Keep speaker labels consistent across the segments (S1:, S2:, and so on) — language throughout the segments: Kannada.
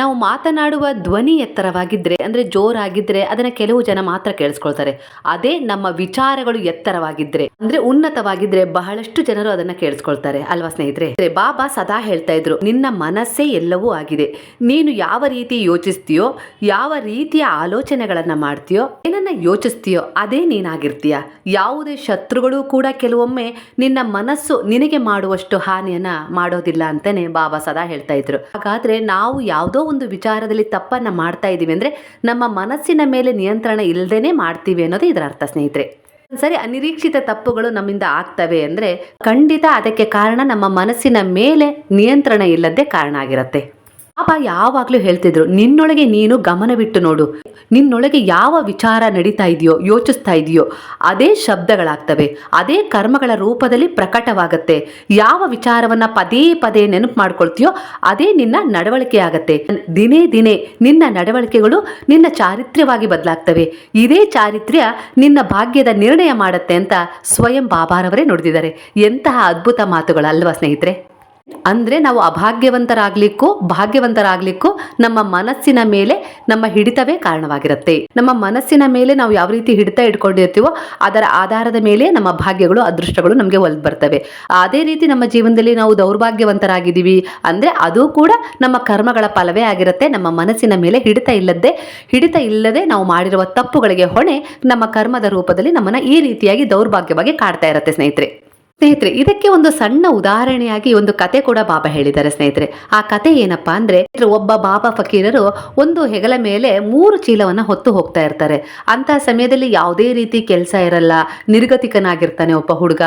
S1: ನಾವು ಮಾತನಾಡುವ ಧ್ವನಿ ಎತ್ತರವಾಗಿದ್ದರೆ ಅಂದರೆ ಜೋರಾಗಿದ್ದರೆ ಅದನ್ನು ಕೆಲವು ಜನ ಮಾತ್ರ ಕೇಳಿಸ್ಕೊಳ್ತಾರೆ. ಅದೇ ನಮ್ಮ ವಿಚಾರಗಳು ಎತ್ತರವಾಗಿದ್ದರೆ ಅಂದರೆ ಉನ್ನತವಾಗಿದ್ದರೆ ಬಹಳಷ್ಟು ಜನರು ಅದನ್ನು ಕೇಳಿಸ್ಕೊಳ್ತಾರೆ, ಅಲ್ವಾ ಸ್ನೇಹಿತರೆ? ಬಾಬಾ ಸದಾ ಹೇಳ್ತಾ ಇದ್ರು, ನಿನ್ನ ಮನಸ್ಸೇ ಎಲ್ಲವೂ ಆಗಿದೆ. ನೀನು ಯಾವ ರೀತಿ ಯೋಚಿಸ್ತೀಯೋ, ಯಾವ ರೀತಿಯ ಆಲೋಚನೆಗಳನ್ನು ಮಾಡ್ತೀಯೋ, ಏನನ್ನ ಯೋಚಿಸ್ತೀಯೋ, ಅದೇ ನೀನಾಗಿರ್ತೀಯ. ಯಾವುದೇ ಶತ್ರುಗಳು ಕೂಡ ಕೆಲವೊಮ್ಮೆ ನಿನ್ನ ಮನಸ್ಸು ನಿನಗೆ ಮಾಡುವಷ್ಟು ಹಾನಿಯನ್ನು ಮಾಡೋದಿಲ್ಲ ಅಂತಲೇ ಬಾಬಾ ಸದಾ ಹೇಳ್ತಾ ಇದ್ರು. ಹಾಗಾದ್ರೆ ನಾವು ಯಾವುದೋ ಒಂದು ವಿಚಾರದಲ್ಲಿ ತಪ್ಪನ್ನು ಮಾಡ್ತಾ ಇದ್ದೀವಿ ಅಂದರೆ ನಮ್ಮ ಮನಸ್ಸಿನ ಮೇಲೆ ನಿಯಂತ್ರಣ ಇಲ್ಲದೇನೆ ಮಾಡ್ತೀವಿ ಅನ್ನೋದು ಇದರ ಅರ್ಥ, ಸ್ನೇಹಿತರೆ. ಸರಿ ಅನಿರೀಕ್ಷಿತ ತಪ್ಪುಗಳು ನಮ್ಮಿಂದ ಆಗ್ತವೆ ಅಂದರೆ ಖಂಡಿತ ಅದಕ್ಕೆ ಕಾರಣ ನಮ್ಮ ಮನಸ್ಸಿನ ಮೇಲೆ ನಿಯಂತ್ರಣ ಇಲ್ಲದೆ ಕಾರಣ ಆಗಿರುತ್ತೆ. ಬಾಬಾ ಯಾವಾಗ್ಲೂ ಹೇಳ್ತಿದ್ರು, ನಿನ್ನೊಳಗೆ ನೀನು ಗಮನವಿಟ್ಟು ನೋಡು. ನಿನ್ನೊಳಗೆ ಯಾವ ವಿಚಾರ ನಡೀತಾ ಇದೆಯೋ, ಯೋಚಿಸ್ತಾ ಇದೆಯೋ, ಅದೇ ಶಬ್ದಗಳಾಗ್ತವೆ. ಅದೇ ಕರ್ಮಗಳ ರೂಪದಲ್ಲಿ ಪ್ರಕಟವಾಗತ್ತೆ. ಯಾವ ವಿಚಾರವನ್ನ ಪದೇ ಪದೇ ನೆನಪು ಮಾಡ್ಕೊಳ್ತೀಯೋ, ಅದೇ ನಿನ್ನ ನಡವಳಿಕೆ ಆಗತ್ತೆ. ದಿನೇ ದಿನೇ ನಿನ್ನ ನಡವಳಿಕೆಗಳು ನಿನ್ನ ಚಾರಿತ್ರ್ಯವಾಗಿ ಬದಲಾಗ್ತವೆ. ಇದೇ ಚಾರಿತ್ರ್ಯ ನಿನ್ನ ಭಾಗ್ಯದ ನಿರ್ಣಯ ಮಾಡತ್ತೆ ಅಂತ ಸ್ವಯಂ ಬಾಬಾರವರೇ ನುಡಿದಿದ್ದಾರೆ. ಎಂತಹ ಅದ್ಭುತ ಮಾತುಗಳಲ್ವಾ ಸ್ನೇಹಿತರೆ. ಅಂದರೆ ನಾವು ಅಭಾಗ್ಯವಂತರಾಗ್ಲಿಕ್ಕೂ ಭಾಗ್ಯವಂತರಾಗ್ಲಿಕ್ಕೂ ನಮ್ಮ ಮನಸ್ಸಿನ ಮೇಲೆ ನಮ್ಮ ಹಿಡಿತವೇ ಕಾರಣವಾಗಿರುತ್ತೆ. ನಮ್ಮ ಮನಸ್ಸಿನ ಮೇಲೆ ನಾವು ಯಾವ ರೀತಿ ಹಿಡಿತ ಇಟ್ಕೊಂಡಿರ್ತೀವೋ ಅದರ ಆಧಾರದ ಮೇಲೆ ನಮ್ಮ ಭಾಗ್ಯಗಳು, ಅದೃಷ್ಟಗಳು ನಮಗೆ ಒಲ್ದು ಬರ್ತವೆ. ಅದೇ ರೀತಿ ನಮ್ಮ ಜೀವನದಲ್ಲಿ ನಾವು ದೌರ್ಭಾಗ್ಯವಂತರಾಗಿದ್ದೀವಿ ಅಂದರೆ ಅದು ಕೂಡ ನಮ್ಮ ಕರ್ಮಗಳ ಫಲವೇ ಆಗಿರುತ್ತೆ. ನಮ್ಮ ಮನಸ್ಸಿನ ಮೇಲೆ ಹಿಡಿತ ಇಲ್ಲದೆ ಹಿಡಿತ ಇಲ್ಲದೆ ನಾವು ಮಾಡಿರುವ ತಪ್ಪುಗಳಿಗೆ ಹೊಣೆ ನಮ್ಮ ಕರ್ಮದ ರೂಪದಲ್ಲಿ ನಮ್ಮನ್ನು ಈ ರೀತಿಯಾಗಿ ದೌರ್ಭಾಗ್ಯವಾಗಿ ಕಾಡ್ತಾ ಇರುತ್ತೆ ಸ್ನೇಹಿತರೆ. ಸ್ನೇಹಿತರೆ, ಇದಕ್ಕೆ ಒಂದು ಸಣ್ಣ ಉದಾಹರಣೆಯಾಗಿ ಒಂದು ಕತೆ ಕೂಡ ಬಾಬಾ ಹೇಳಿದ್ದಾರೆ ಸ್ನೇಹಿತರೆ. ಆ ಕತೆ ಏನಪ್ಪಾ ಅಂದ್ರೆ ಒಬ್ಬ ಬಾಬಾ ಫಕೀರರು ಒಂದು ಹೆಗಲ ಮೇಲೆ ಮೂರು ಚೀಲವನ್ನ ಹೊತ್ತು ಹೋಗ್ತಾ ಇರ್ತಾರೆ. ಅಂತ ಸಮಯದಲ್ಲಿ ಯಾವುದೇ ರೀತಿ ಕೆಲಸ ಇರಲ್ಲ, ನಿರ್ಗತಿಕನಾಗಿರ್ತಾನೆ ಒಬ್ಬ ಹುಡುಗ.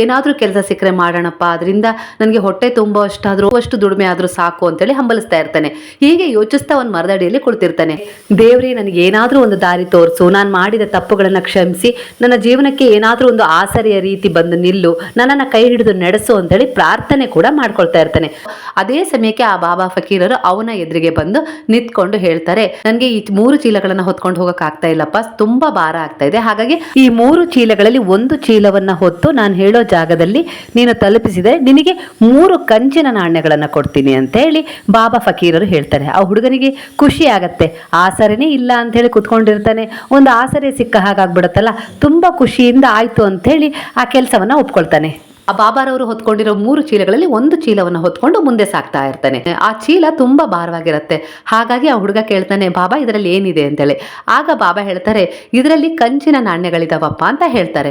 S1: ಏನಾದ್ರೂ ಕೆಲಸ ಸಿಕ್ಕರೆ ಮಾಡೋಣಪ್ಪ, ಅದರಿಂದ ನನಗೆ ಹೊಟ್ಟೆ ತುಂಬೋ ಅಷ್ಟಾದ್ರೂ, ಅಷ್ಟು ದುಡಿಮೆ ಆದ್ರೂ ಸಾಕು ಅಂತೇಳಿ ಹಂಬಲಿಸ್ತಾ ಇರ್ತಾನೆ. ಹೀಗೆ ಯೋಚಿಸ್ತಾ ಒಂದು ಮರದಡಿಯಲ್ಲಿ ಕುಳಿತಿರ್ತಾನೆ. ದೇವ್ರಿ, ನನಗೆ ಏನಾದ್ರೂ ಒಂದು ದಾರಿ ತೋರಿಸು. ನಾನು ಮಾಡಿದ ತಪ್ಪುಗಳನ್ನ ಕ್ಷಮಿಸಿ. ನನ್ನ ಜೀವನಕ್ಕೆ ಏನಾದ್ರೂ ಒಂದು ಆಸರೆಯ ರೀತಿ ಬಂದು ನಿಲ್ಲು. ನನ್ನನ್ನು ಕೈ ಹಿಡಿದು ನಡೆಸು ಅಂತೇಳಿ ಪ್ರಾರ್ಥನೆ ಕೂಡ ಮಾಡ್ಕೊಳ್ತಾ ಇರ್ತಾನೆ. ಅದೇ ಸಮಯಕ್ಕೆ ಆ ಬಾಬಾ ಫಕೀರರು ಅವನ ಎದುರಿಗೆ ಬಂದು ನಿಂತ್ಕೊಂಡು ಹೇಳ್ತಾರೆ, ನನಗೆ ಈ ಮೂರು ಚೀಲಗಳನ್ನು ಹೊತ್ಕೊಂಡು ಹೋಗಕ್ ಆಗ್ತಾ ಇಲ್ಲಪ್ಪ, ತುಂಬಾ ಭಾರ ಆಗ್ತಾ ಇದೆ. ಹಾಗಾಗಿ ಈ ಮೂರು ಚೀಲಗಳಲ್ಲಿ ಒಂದು ಚೀಲವನ್ನ ಹೊತ್ತು ನಾನು ಹೇಳೋ ಜಾಗದಲ್ಲಿ ನೀನು ತಲುಪಿಸಿದರೆ ನಿನಗೆ ಮೂರು ಕಂಚಿನ ನಾಣ್ಯಗಳನ್ನು ಕೊಡ್ತೀನಿ ಅಂತ ಹೇಳಿ ಬಾಬಾ ಫಕೀರರು ಹೇಳ್ತಾರೆ. ಆ ಹುಡುಗನಿಗೆ ಖುಷಿ ಆಗತ್ತೆ. ಆಸರೆನೇ ಇಲ್ಲ ಅಂತ ಹೇಳಿ ಕುತ್ಕೊಂಡಿರ್ತಾನೆ. ಒಂದು ಆಸರೆ ಸಿಕ್ಕ ಹಾಗಾಗ್ಬಿಡುತ್ತಲ್ಲ. ತುಂಬಾ ಖುಷಿಯಿಂದ ಆಯ್ತು ಅಂತ ಹೇಳಿ ಆ ಕೆಲಸವನ್ನ ಒಪ್ಕೊಳ್ತಾನೆ ಆ ಬಾಬಾರವರು ಹೊತ್ಕೊಂಡಿರೋ ಮೂರು ಚೀಲಗಳಲ್ಲಿ ಒಂದು ಚೀಲವನ್ನು ಹೊತ್ಕೊಂಡು ಮುಂದೆ ಸಾಕ್ತಾ ಇರ್ತಾನೆ. ಆ ಚೀಲ ತುಂಬಾ ಭಾರವಾಗಿರುತ್ತೆ. ಹಾಗಾಗಿ ಆ ಹುಡುಗ ಕೇಳ್ತಾನೆ, ಬಾಬಾ, ಇದರಲ್ಲಿ ಏನಿದೆ? ಅಂತೇಳಿ. ಆಗ ಬಾಬಾ ಹೇಳ್ತಾರೆ, ಇದರಲ್ಲಿ ಕಂಚಿನ ನಾಣ್ಯಗಳಿದಾವಪ್ಪ ಅಂತ ಹೇಳ್ತಾರೆ.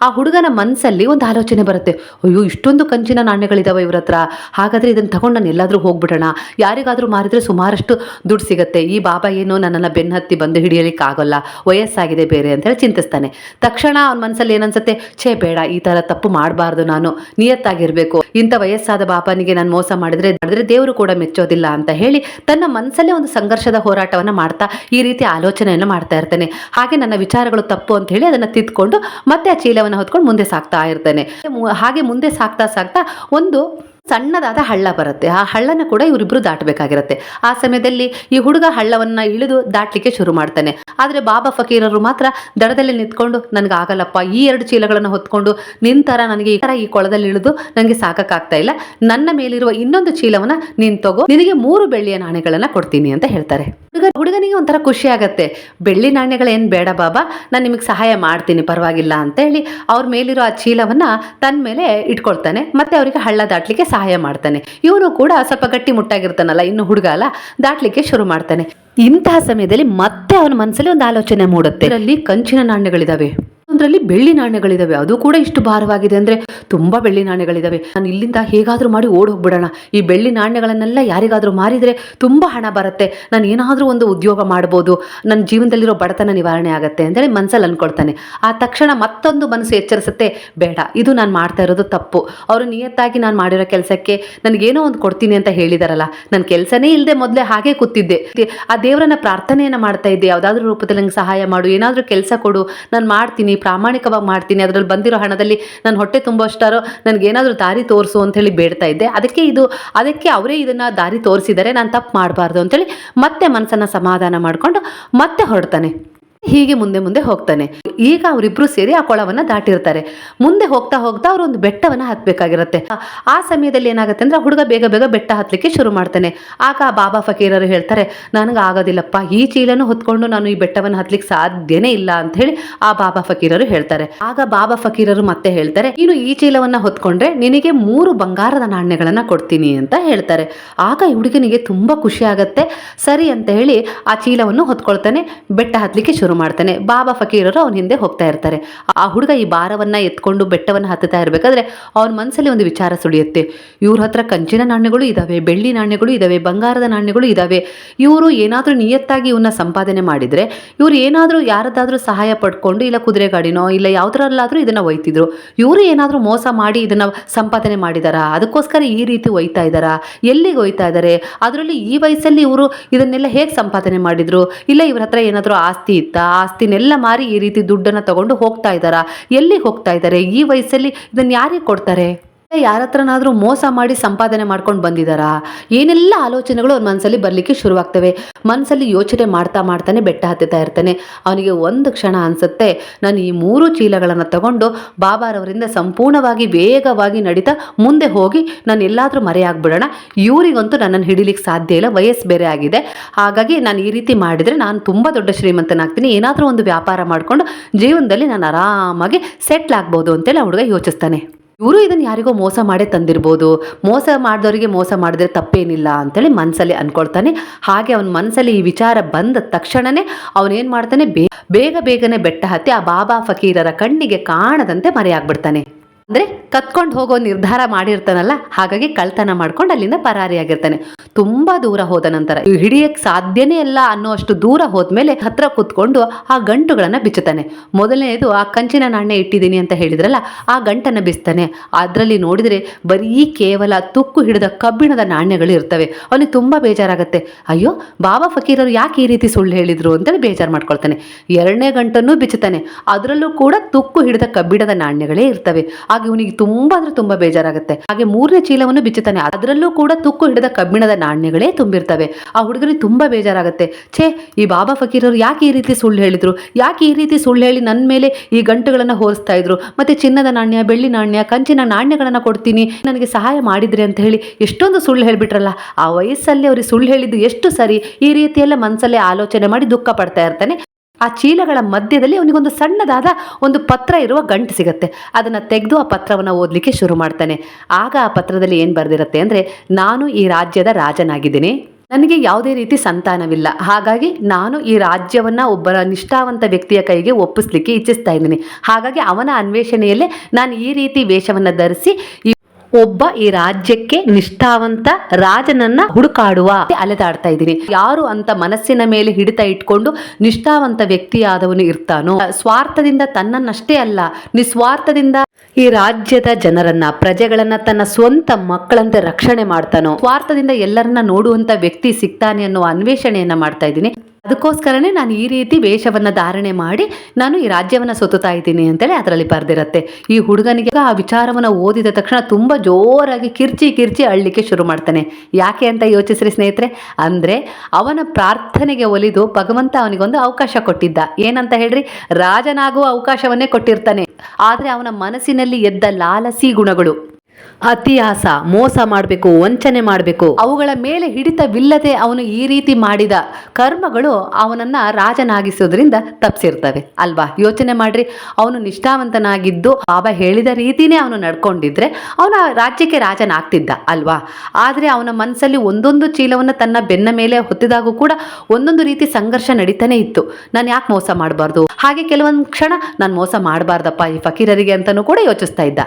S1: ಆ ಹುಡುಗನ ಮನಸ್ಸಲ್ಲಿ ಒಂದು ಆಲೋಚನೆ ಬರುತ್ತೆ. ಅಯ್ಯೋ, ಇಷ್ಟೊಂದು ಕಂಚಿನ ನಾಣ್ಯಗಳಿದಾವೆ ಇವ್ರ ಹತ್ರ ಹಾಗಾದ್ರೆ ಇದನ್ನ ತಗೊಂಡು ನಾನು ಎಲ್ಲಾದ್ರೂ ಹೋಗ್ಬಿಡೋಣ. ಯಾರಿಗಾದ್ರೂ ಮಾರಿದ್ರೆ ಸುಮಾರಷ್ಟು ದುಡ್ಡು ಸಿಗುತ್ತೆ. ಈ ಬಾಬಾ ಏನು ನನ್ನನ್ನು ಬೆನ್ನತ್ತಿ ಬಂದು ಹಿಡಿಯಲಿಕ್ಕೆ ಆಗೋಲ್ಲ ವಯಸ್ಸಾಗಿದೆ ಬೇರೆ ಅಂತೇಳಿ ಚಿಂತಿಸ್ತಾನೆ. ತಕ್ಷಣ ಅವನ ಮನಸ್ಸಲ್ಲಿ ಏನನ್ಸುತ್ತೆ? ಛೇ, ಬೇಡ. ಈ ತರ ತಪ್ಪು ಮಾಡಬಾರ್ದು. ನಾನು ನಿಯತ್ತಾಗಿರ್ಬೇಕು. ಇಂಥ ವಯಸ್ಸಾದ ಬಾಪನಿಗೆ ನಾನು ಮೋಸ ಮಾಡಿದ್ರೆ ಮಾಡಿದ್ರೆ ದೇವರು ಕೂಡ ಮೆಚ್ಚೋದಿಲ್ಲ ಅಂತ ಹೇಳಿ ತನ್ನ ಮನಸ್ಸಲ್ಲೇ ಒಂದು ಸಂಘರ್ಷದ ಹೋರಾಟವನ್ನ ಮಾಡ್ತಾ ಈ ರೀತಿ ಆಲೋಚನೆಯನ್ನು ಮಾಡ್ತಾ ಇರ್ತಾನೆ. ಹಾಗೆ ನನ್ನ ವಿಚಾರಗಳು ತಪ್ಪು ಅಂತ ಹೇಳಿ ಅದನ್ನ ತಿದ್ಕೊಂಡು ಮತ್ತೆ ಆ ಚೀಲವನ್ನು ಹೊತ್ಕೊಂಡು ಮುಂದೆ ಸಾಕ್ತಾ ಇರ್ತಾನೆ. ಹಾಗೆ ಮುಂದೆ ಸಾಕ್ತಾ ಸಾಕ್ತಾ ಒಂದು ಸಣ್ಣದಾದ ಹಳ್ಳ ಬರುತ್ತೆ. ಆ ಹಳ್ಳನ ಕೂಡ ಇವರಿಬ್ರು ದಾಟಬೇಕಾಗಿರುತ್ತೆ. ಆ ಸಮಯದಲ್ಲಿ ಈ ಹುಡುಗ ಹಳ್ಳವನ್ನ ಇಳಿದು ದಾಟ್ಲಿಕ್ಕೆ ಶುರು ಮಾಡ್ತಾನೆ. ಆದ್ರೆ ಬಾಬಾ ಫಕೀರರು ಮಾತ್ರ ದಡದಲ್ಲಿ ನಿಂತ್ಕೊಂಡು, ನನಗೆ ಆಗಲ್ಲಪ್ಪ, ಈ ಎರಡು ಚೀಲಗಳನ್ನು ಹೊತ್ಕೊಂಡು ನಿಂತರ, ನನಗೆ ಈ ತರ ಈ ಕೊಳದಲ್ಲಿ ಇಳಿದು ನನಗೆ ಸಾಕಕ್ಕಾಗ್ತಾ ಇಲ್ಲ. ನನ್ನ ಮೇಲಿರುವ ಇನ್ನೊಂದು ಚೀಲವನ್ನ ನಿನ್ ತಗೋ. ನಿನಗೆ ಮೂರು ಬೆಳ್ಳಿಯ ನಾಣ್ಯಗಳನ್ನ ಕೊಡ್ತೀನಿ ಅಂತ ಹೇಳ್ತಾರೆ. ಹುಡುಗ, ಹುಡುಗನಿಗೆ ಒಂಥರ ಖುಷಿ ಆಗತ್ತೆ. ಬೆಳ್ಳಿ ನಾಣ್ಯಗಳೇನು ಬೇಡ ಬಾಬಾ, ನಾನು ನಿಮಗೆ ಸಹಾಯ ಮಾಡ್ತೀನಿ, ಪರವಾಗಿಲ್ಲ ಅಂತ ಹೇಳಿ ಅವ್ರ ಮೇಲಿರೋ ಆ ಚೀಲವನ್ನ ತನ್ನ ಮೇಲೆ ಇಟ್ಕೊಳ್ತಾನೆ. ಮತ್ತೆ ಅವರಿಗೆ ಹಳ್ಳ ದಾಟ್ಲಿಕ್ಕೆ ಸಹಾಯ ಮಾಡ್ತಾನೆ. ಇವನು ಕೂಡ ಸ್ವಲ್ಪ ಗಟ್ಟಿ ಮುಟ್ಟಾಗಿರ್ತಾನಲ್ಲ, ಇನ್ನು ಹುಡುಗ ಅಲ್ಲ, ದಾಟ್ಲಿಕ್ಕೆ ಶುರು ಮಾಡ್ತಾನೆ. ಇಂತಹ ಸಮಯದಲ್ಲಿ ಮತ್ತೆ ಅವನ ಮನಸ್ಸಲ್ಲಿ ಒಂದು ಆಲೋಚನೆ ಮೂಡುತ್ತೆ. ಅಲ್ಲಿ ಕಂಚಿನ ನಾಣ್ಯಗಳಿದಾವೆ. ಅದರಲ್ಲಿ ಬೆಳ್ಳಿ ನಾಣ್ಯಗಳಿದಾವೆ. ಅದು ಕೂಡ ಇಷ್ಟು ಭಾರವಾಗಿದೆ ಅಂದ್ರೆ ತುಂಬಾ ಬೆಳ್ಳಿ ನಾಣ್ಯಗಳಿದಾವೆ. ನಾನು ಇಲ್ಲಿಂದ ಹೇಗಾದರೂ ಮಾಡಿ ಓಡ್ ಹೋಗ್ಬಿಡೋಣ ಈ ಬೆಳ್ಳಿ ನಾಣ್ಯಗಳನ್ನೆಲ್ಲ ಯಾರಿಗಾದರೂ ಮಾರಿದರೆ ತುಂಬಾ ಹಣ ಬರುತ್ತೆ. ನಾನು ಏನಾದರೂ ಒಂದು ಉದ್ಯೋಗ ಮಾಡ್ಬೋದು. ನನ್ನ ಜೀವನದಲ್ಲಿರೋ ಬಡತನ ನಿವಾರಣೆ ಆಗುತ್ತೆ ಅಂತೇಳಿ ಮನಸ್ಸಲ್ಲಿ ಅನ್ಕೊಳ್ತಾನೆ. ಆ ತಕ್ಷಣ ಮತ್ತೊಂದು ಮನಸ್ಸು ಎಚ್ಚರಿಸುತ್ತೆ. ಬೇಡ, ಇದು ನಾನು ಮಾಡ್ತಾ ಇರೋದು ತಪ್ಪು. ಅವರು ನಿಯತ್ತಾಗಿ ನಾನು ಮಾಡಿರೋ ಕೆಲಸಕ್ಕೆ ನನಗೇನೋ ಒಂದು ಕೊಡ್ತೀನಿ ಅಂತ ಹೇಳಿದಾರಲ್ಲ ನನ್ನ ಕೆಲಸನೇ ಇಲ್ಲದೆ ಮೊದಲೇ ಹಾಗೆ ಕೂತಿದ್ದೆ. ಆ ದೇವರನ್ನ ಪ್ರಾರ್ಥನೆಯನ್ನು ಮಾಡ್ತಾ ಇದ್ದೆ. ಯಾವುದಾದ್ರೂ ರೂಪದಲ್ಲಿ ನಂಗೆ ಸಹಾಯ ಮಾಡು, ಏನಾದರೂ ಕೆಲಸ ಕೊಡು, ನಾನು ಮಾಡ್ತೀನಿ ಪ್ರಾಮಾಣಿಕವಾಗಿ ಮಾಡ್ತೀನಿ, ಅದರಲ್ಲಿ ಬಂದಿರೋ ಹಣದಲ್ಲಿ ನನ್ನ ಹೊಟ್ಟೆ ತುಂಬೋಷ್ಟಾರೋ ನನಗೇನಾದರೂ ದಾರಿ ತೋರಿಸು ಅಂತೇಳಿ ಬೇಡ್ತಾ ಇದ್ದೆ. ಅದಕ್ಕೆ ಇದು, ಅದಕ್ಕೆ ಅವರೇ ಇದನ್ನು ದಾರಿ ತೋರಿಸಿದರೆ ನಾನು ತಪ್ಪು ಮಾಡಬಾರ್ದು ಅಂತೇಳಿ ಮತ್ತೆ ಮನಸ್ಸನ್ನು ಸಮಾಧಾನ ಮಾಡಿಕೊಂಡು ಮತ್ತೆ ಹೊರಡ್ತಾನೆ. ಹೀಗೆ ಮುಂದೆ ಮುಂದೆ ಹೋಗ್ತಾನೆ. ಈಗ ಅವರಿಬ್ರು ಸೇರಿ ಆ ಕೊಳವನ್ನ ದಾಟಿರ್ತಾರೆ. ಮುಂದೆ ಹೋಗ್ತಾ ಹೋಗ್ತಾ ಅವರು ಒಂದು ಬೆಟ್ಟವನ್ನ ಹತ್ಬೇಕಾಗಿರುತ್ತೆ. ಆ- ಸಮಯದಲ್ಲಿ ಏನಾಗುತ್ತೆ ಅಂದ್ರೆ ಹುಡುಗ ಬೇಗ ಬೇಗ ಬೆಟ್ಟ ಹತ್ಲಿಕ್ಕೆ ಶುರು ಮಾಡ್ತಾನೆ. ಆಗ ಬಾಬಾ ಫಕೀರರು ಹೇಳ್ತಾರೆ, ನನಗೆ ಆಗೋದಿಲ್ಲಪ್ಪ, ಈ ಚೀಲನು ಹೊತ್ಕೊಂಡು ನಾನು ಈ ಬೆಟ್ಟವನ್ನು ಹತ್ಲಿಕ್ಕೆ ಸಾಧ್ಯನೇ ಇಲ್ಲ ಅಂತ ಹೇಳಿ ಆ ಬಾಬಾ ಫಕೀರರು ಹೇಳ್ತಾರೆ. ಆಗ ಬಾಬಾ ಫಕೀರರು ಮತ್ತೆ ಹೇಳ್ತಾರೆ, ನೀನು ಈ ಚೀಲವನ್ನ ಹೊತ್ಕೊಂಡ್ರೆ ನಿನಗೆ ಮೂರು ಬಂಗಾರದ ನಾಣ್ಯಗಳನ್ನ ಕೊಡ್ತೀನಿ ಅಂತ ಹೇಳ್ತಾರೆ. ಆಗ ಈ ಹುಡುಗನಿಗೆ ತುಂಬಾ ಖುಷಿ ಆಗತ್ತೆ. ಸರಿ ಅಂತ ಹೇಳಿ ಆ ಚೀಲವನ್ನು ಹೊತ್ಕೊಳ್ತಾನೆ, ಬೆಟ್ಟ ಹತ್ಲಿಕ್ಕೆ ಶುರು ಮಾಡ್ತಾನೆ. ಬಾಬಾ ಫಕೀರರು ಅವನ ಹಿಂದೆ ಹೋಗ್ತಾ ಇರ್ತಾರೆ. ಆ ಹುಡುಗ ಈ ಭಾರವನ್ನ ಎತ್ಕೊಂಡು ಬೆಟ್ಟವನ್ನು ಹತ್ತುತ್ತಾ ಇರಬೇಕಾದ್ರೆ ಅವನ ಮನಸ್ಸಲ್ಲಿ ಒಂದು ವಿಚಾರ ಸುಳಿಯುತ್ತೆ. ಇವ್ರ ಹತ್ರ ಕಂಚಿನ ನಾಣ್ಯಗಳು ಇದಾವೆ, ಬೆಳ್ಳಿ ನಾಣ್ಯಗಳು ಇದಾವೆ, ಬಂಗಾರದ ನಾಣ್ಯಗಳು ಇದಾವೆ. ಇವರು ಏನಾದರೂ ನಿಯತ್ತಾಗಿ ಇವನ್ನ ಸಂಪಾದನೆ ಮಾಡಿದ್ರೆ, ಇವ್ರು ಏನಾದರೂ ಯಾರದಾದರೂ ಸಹಾಯ ಪಡ್ಕೊಂಡು ಇಲ್ಲ ಕುದುರೆ ಗಾಡಿನೋ ಇಲ್ಲ ಯಾವುದರಲ್ಲಾದರೂ ಇದನ್ನ ಒಯ್ತಿದ್ರು. ಇವರು ಏನಾದರೂ ಮೋಸ ಮಾಡಿ ಇದನ್ನ ಸಂಪಾದನೆ ಮಾಡಿದಾರಾ? ಅದಕ್ಕೋಸ್ಕರ ಈ ರೀತಿ ಒಯ್ತಾ ಇದ್ದಾರಾ ಎಲ್ಲಿಗೆ ಒಯ್ತಾ ಇದ್ದಾರೆ ಅದರಲ್ಲಿ ಈ ವಯಸ್ಸಲ್ಲಿ ಇವರು ಇದನ್ನೆಲ್ಲ ಹೇಗೆ ಸಂಪಾದನೆ ಮಾಡಿದ್ರು? ಇಲ್ಲ ಇವ್ರ ಹತ್ರ ಏನಾದರೂ ಆಸ್ತಿ ಇತ್ತಾ? ಆಸ್ತಿನೆಲ್ಲ ಮಾರಿ ಈ ರೀತಿ ದುಡ್ಡನ್ನು ತಗೊಂಡು ಹೋಗ್ತಾ ಇದ್ದಾರಾ? ಎಲ್ಲಿಗೆ ಹೋಗ್ತಾ ಇದ್ದಾರೆ? ಈ ವಯಸ್ಸಲ್ಲಿ ಇದನ್ನು ಯಾರಿಗೆ ಕೊಡ್ತಾರೆ? ಯಾರ ಹತ್ರನಾದ್ರೂ ಮೋಸ ಮಾಡಿ ಸಂಪಾದನೆ ಮಾಡ್ಕೊಂಡು ಬಂದಿದ್ದಾರಾ ಏನೆಲ್ಲ ಆಲೋಚನೆಗಳು ಅವ್ರ ಮನಸ್ಸಲ್ಲಿ ಬರಲಿಕ್ಕೆ ಶುರುವಾಗ್ತವೆ? ಮನಸ್ಸಲ್ಲಿ ಯೋಚನೆ ಮಾಡ್ತಾ ಮಾಡ್ತಾನೆ ಬೆಟ್ಟ ಹತ್ತುತ್ತಾ ಇರ್ತಾನೆ. ಅವನಿಗೆ ಒಂದು ಕ್ಷಣ ಅನ್ಸುತ್ತೆ, ನಾನು ಈ ಮೂರು ಚೀಲಗಳನ್ನು ತಗೊಂಡು ಬಾಬಾರವರಿಂದ ಸಂಪೂರ್ಣವಾಗಿ ವೇಗವಾಗಿ ನಡೀತಾ ಮುಂದೆ ಹೋಗಿ ನಾನು ಎಲ್ಲಾದರೂ ಮರೆಯಾಗ್ಬಿಡೋಣ ಇವರಿಗಂತೂ ನನ್ನನ್ನು ಹಿಡಿಲಿಕ್ಕೆ ಸಾಧ್ಯ ಇಲ್ಲ, ವಯಸ್ಸು ಬೇರೆ ಆಗಿದೆ. ಹಾಗಾಗಿ ನಾನು ಈ ರೀತಿ ಮಾಡಿದರೆ ನಾನು ತುಂಬ ದೊಡ್ಡ ಶ್ರೀಮಂತನಾಗ್ತೀನಿ. ಏನಾದರೂ ಒಂದು ವ್ಯಾಪಾರ ಮಾಡಿಕೊಂಡು ಜೀವನದಲ್ಲಿ ನಾನು ಆರಾಮಾಗಿ ಸೆಟ್ಲ್ ಆಗ್ಬೋದು ಅಂತೇಳಿ ಹುಡುಗ ಯೋಚಿಸ್ತಾನೆ. ಇವರು ಇದನ್ನು ಯಾರಿಗೋ ಮೋಸ ಮಾಡೇ ತಂದಿರ್ಬೋದು. ಮೋಸ ಮಾಡಿದವರಿಗೆ ಮೋಸ ಮಾಡಿದ್ರೆ ತಪ್ಪೇನಿಲ್ಲ ಅಂತೇಳಿ ಮನಸ್ಸಲ್ಲಿ ಅನ್ಕೊಳ್ತಾನೆ. ಹಾಗೆ ಅವನ ಮನಸ್ಸಲ್ಲಿ ಈ ವಿಚಾರ ಬಂದ ತಕ್ಷಣನೇ ಅವನೇನು ಮಾಡ್ತಾನೆ ಬೇಗ ಬೇಗನೆ ಬೆಟ್ಟ ಹತ್ತಿ ಆ ಬಾಬಾ ಫಕೀರರ ಕಣ್ಣಿಗೆ ಕಾಣದಂತೆ ಮರೆಯಾಗ್ಬಿಡ್ತಾನೆ. ಅಂದರೆ ಕತ್ಕೊಂಡು ಹೋಗೋ ನಿರ್ಧಾರ ಮಾಡಿರ್ತಾನಲ್ಲ, ಹಾಗಾಗಿ ಕಳ್ತನ ಮಾಡ್ಕೊಂಡು ಅಲ್ಲಿಂದ ಪರಾರಿಯಾಗಿರ್ತಾನೆ. ತುಂಬಾ ದೂರ ಹೋದ ನಂತರ ಹಿಡಿಯಕ್ಕೆ ಸಾಧ್ಯನೇ ಇಲ್ಲ ಅನ್ನೋ ಅಷ್ಟು ದೂರ ಹೋದ್ಮೇಲೆ ಹತ್ರ ಕೂತ್ಕೊಂಡು ಆ ಗಂಟುಗಳನ್ನು ಬಿಚ್ಚುತ್ತಾನೆ. ಮೊದಲನೇದು, ಆ ಕಂಚಿನ ನಾಣ್ಯ ಇಟ್ಟಿದ್ದೀನಿ ಅಂತ ಹೇಳಿದ್ರಲ್ಲ, ಆ ಗಂಟನ್ನು ಬಿಸ್ತಾನೆ. ಅದರಲ್ಲಿ ನೋಡಿದ್ರೆ ಬರೀ ಕೇವಲ ತುಕ್ಕು ಹಿಡಿದ ಕಬ್ಬಿಣದ ನಾಣ್ಯಗಳು ಇರ್ತವೆ. ಅವನಿಗೆ ತುಂಬಾ ಬೇಜಾರಾಗುತ್ತೆ. ಅಯ್ಯೋ, ಬಾಬಾ ಫಕೀರರು ಯಾಕೆ ಈ ರೀತಿ ಸುಳ್ಳು ಹೇಳಿದ್ರು? ಅಂತೇಳಿ ಬೇಜಾರು ಮಾಡ್ಕೊಳ್ತಾನೆ. ಎರಡನೇ ಗಂಟನ್ನು ಬಿಚ್ಚುತ್ತಾನೆ. ಅದರಲ್ಲೂ ಕೂಡ ತುಕ್ಕು ಹಿಡಿದ ಕಬ್ಬಿಣದ ನಾಣ್ಯಗಳೇ ಇರ್ತವೆ. ಆಗ ಇವನಿಗೆ ತುಂಬಾ ಅಂದ್ರೆ ತುಂಬಾ ಬೇಜಾರಾಗುತ್ತೆ. ಹಾಗೆ ಮೂರನೇ ಚೀಲವನ್ನು ಬಿಚ್ಚುತ್ತಾನೆ. ಅದರಲ್ಲೂ ಕೂಡ ತುಕ್ಕು ಹಿಡಿದ ಕಬ್ಬಿಣದ ನಾಣ್ಯಗಳೇ ತುಂಬಿರ್ತವೆ. ಆ ಹುಡುಗನಿಗೆ ತುಂಬಾ ಬೇಜಾರಾಗುತ್ತೆ. ಛೇ, ಈ ಬಾಬಾ ಫಕೀರರು ಯಾಕೆ ಈ ರೀತಿ ಸುಳ್ಳು ಹೇಳಿದ್ರು? ಯಾಕೆ ಈ ರೀತಿ ಸುಳ್ಳು ಹೇಳಿ ನನ್ನ ಮೇಲೆ ಈ ಗಂಟುಗಳನ್ನ ಹೋರಿಸ್ತಾ ಇದ್ರು? ಮತ್ತೆ ಚಿನ್ನದ ನಾಣ್ಯ, ಬೆಳ್ಳಿ ನಾಣ್ಯ, ಕಂಚಿನ ನಾಣ್ಯಗಳನ್ನ ಕೊಡ್ತೀನಿ. ನನಗೆ ಸಹಾಯ ಮಾಡಿದ್ರಿ ಅಂತ ಹೇಳಿ ಎಷ್ಟೊಂದು ಸುಳ್ಳು ಹೇಳ್ಬಿಟ್ರಲ್ಲ. ಆ ವಯಸ್ಸಲ್ಲಿ ಅವ್ರಿಗೆ ಸುಳ್ಳು ಹೇಳಿದ್ದು ಎಷ್ಟು ಸರಿ? ಈ ರೀತಿಯೆಲ್ಲ ಮನಸ್ಸಲ್ಲೇ ಆಲೋಚನೆ ಮಾಡಿ ದುಃಖ ಪಡ್ತಾ ಇರ್ತಾನೆ. ಆ ಚೀಲಗಳ ಮಧ್ಯದಲ್ಲಿ ಅವನಿಗೊಂದು ಸಣ್ಣದಾದ ಒಂದು ಪತ್ರ ಇರುವ ಗಂಟು ಸಿಗುತ್ತೆ. ಅದನ್ನು ತೆಗೆದು ಆ ಪತ್ರವನ್ನು ಓದಲಿಕ್ಕೆ ಶುರು ಮಾಡ್ತಾನೆ. ಆಗ ಆ ಪತ್ರದಲ್ಲಿ ಏನು ಬರೆದಿರುತ್ತೆ ಅಂದರೆ, ನಾನು ಈ ರಾಜ್ಯದ ರಾಜನಾಗಿದ್ದೀನಿ. ನನಗೆ ಯಾವುದೇ ರೀತಿ ಸಂತಾನವಿಲ್ಲ. ಹಾಗಾಗಿ ನಾನು ಈ ರಾಜ್ಯವನ್ನ ಒಬ್ಬರ ನಿಷ್ಠಾವಂತ ವ್ಯಕ್ತಿಯ ಕೈಗೆ ಒಪ್ಪಿಸ್ಲಿಕ್ಕೆ ಇಚ್ಛಿಸ್ತಾ ಇದ್ದೀನಿ. ಹಾಗಾಗಿ ಅವನ ಅನ್ವೇಷಣೆಯಲ್ಲೇ ನಾನು ಈ ರೀತಿ ವೇಷವನ್ನು ಧರಿಸಿ ಒಬ್ಬ ಈ ರಾಜ್ಯಕ್ಕೆ ನಿಷ್ಠಾವಂತ ರಾಜನನ್ನ ಹುಡುಕಾಡುವ ಅಲೆದಾಡ್ತಾ ಇದ್ದೀನಿ. ಯಾರು ಅಂತ ಮನಸ್ಸಿನ ಮೇಲೆ ಹಿಡಿತ ಇಟ್ಕೊಂಡು ನಿಷ್ಠಾವಂತ ವ್ಯಕ್ತಿಯಾದವನು ಇರ್ತಾನೋ, ಸ್ವಾರ್ಥದಿಂದ ತನ್ನನ್ನಷ್ಟೇ ಅಲ್ಲ, ನಿಸ್ವಾರ್ಥದಿಂದ ಈ ರಾಜ್ಯದ ಜನರನ್ನ, ಪ್ರಜೆಗಳನ್ನ ತನ್ನ ಸ್ವಂತ ಮಕ್ಕಳಂತೆ ರಕ್ಷಣೆ ಮಾಡ್ತಾನೋ, ಸ್ವಾರ್ಥದಿಂದ ಎಲ್ಲರನ್ನ ನೋಡುವಂತ ವ್ಯಕ್ತಿ ಸಿಗ್ತಾನೆ ಅನ್ನೋ ಅನ್ವೇಷಣೆಯನ್ನ ಮಾಡ್ತಾ ಇದ್ದೀನಿ. ಅದಕ್ಕೋಸ್ಕರನೇ ನಾನು ಈ ರೀತಿ ವೇಷವನ್ನ ಧಾರಣೆ ಮಾಡಿ ನಾನು ಈ ರಾಜ್ಯವನ್ನ ಸುತ್ತುತ್ತಾ ಇದ್ದೀನಿ ಅಂತೇಳಿ ಅದರಲ್ಲಿ ಬರೆದಿರುತ್ತೆ. ಈ ಹುಡುಗನಿಗೆ ಆ ವಿಚಾರವನ್ನ ಓದಿದ ತಕ್ಷಣ ತುಂಬಾ ಜೋರಾಗಿ ಕಿರ್ಚಿ ಕಿರ್ಚಿ ಅಳ್ಳಿಕ್ಕೆ ಶುರು ಮಾಡ್ತಾನೆ. ಯಾಕೆ ಅಂತ ಯೋಚಿಸ್ರಿ ಸ್ನೇಹಿತರೆ, ಅಂದ್ರೆ ಅವನ ಪ್ರಾರ್ಥನೆಗೆ ಒಲಿದು ಭಗವಂತ ಅವನಿಗೊಂದು ಅವಕಾಶ ಕೊಟ್ಟಿದ್ದ. ಏನಂತ ಹೇಳ್ರಿ? ರಾಜನಾಗುವ ಅವಕಾಶವನ್ನೇ ಕೊಟ್ಟಿರ್ತಾನೆ. ಆದ್ರೆ ಅವನ ಮನಸ್ಸಿನಲ್ಲಿ ಎದ್ದ ಲಾಲಸಿ ಗುಣಗಳು. ಅತಿಯಾಸ ಮೋಸ ಮಾಡಬೇಕು, ವಂಚನೆ ಮಾಡಬೇಕು. ಅವುಗಳ ಮೇಲೆ ಹಿಡಿತವಿಲ್ಲದೆ ಅವನು ಈ ರೀತಿ ಮಾಡಿದ ಕರ್ಮಗಳು ಅವನನ್ನ ರಾಜನಾಗಿಸೋದ್ರಿಂದ ತಪ್ಪಿಸಿರ್ತವೆ ಅಲ್ವಾ? ಯೋಚನೆ ಮಾಡ್ರಿ. ಅವನು ನಿಷ್ಠಾವಂತನಾಗಿದ್ದು ಬಾಬಾ ಹೇಳಿದ ರೀತಿನೇ ಅವನು ನಡ್ಕೊಂಡಿದ್ರೆ ಅವನ ರಾಜ್ಯಕ್ಕೆ ರಾಜನಾಗ್ತಿದ್ದ, ಅಲ್ವಾ? ಆದರೆ ಅವನ ಮನಸ್ಸಲ್ಲಿ ಒಂದೊಂದು ಚೀಲವನ್ನು ತನ್ನ ಬೆನ್ನ ಮೇಲೆ ಹೊತ್ತಿದಾಗೂ ಕೂಡ ಒಂದೊಂದು ರೀತಿ ಸಂಘರ್ಷ ನಡೀತಾನೆ ಇತ್ತು. ನಾನು ಯಾಕೆ ಮೋಸ ಮಾಡಬಾರ್ದು? ಹಾಗೆ ಕೆಲವೊಂದು ಕ್ಷಣ ನಾನು ಮೋಸ ಮಾಡಬಾರ್ದಪ್ಪ ಈ ಫಕೀರರಿಗೆ ಅಂತಲೂ ಕೂಡ ಯೋಚಿಸ್ತಾ ಇದ್ದ.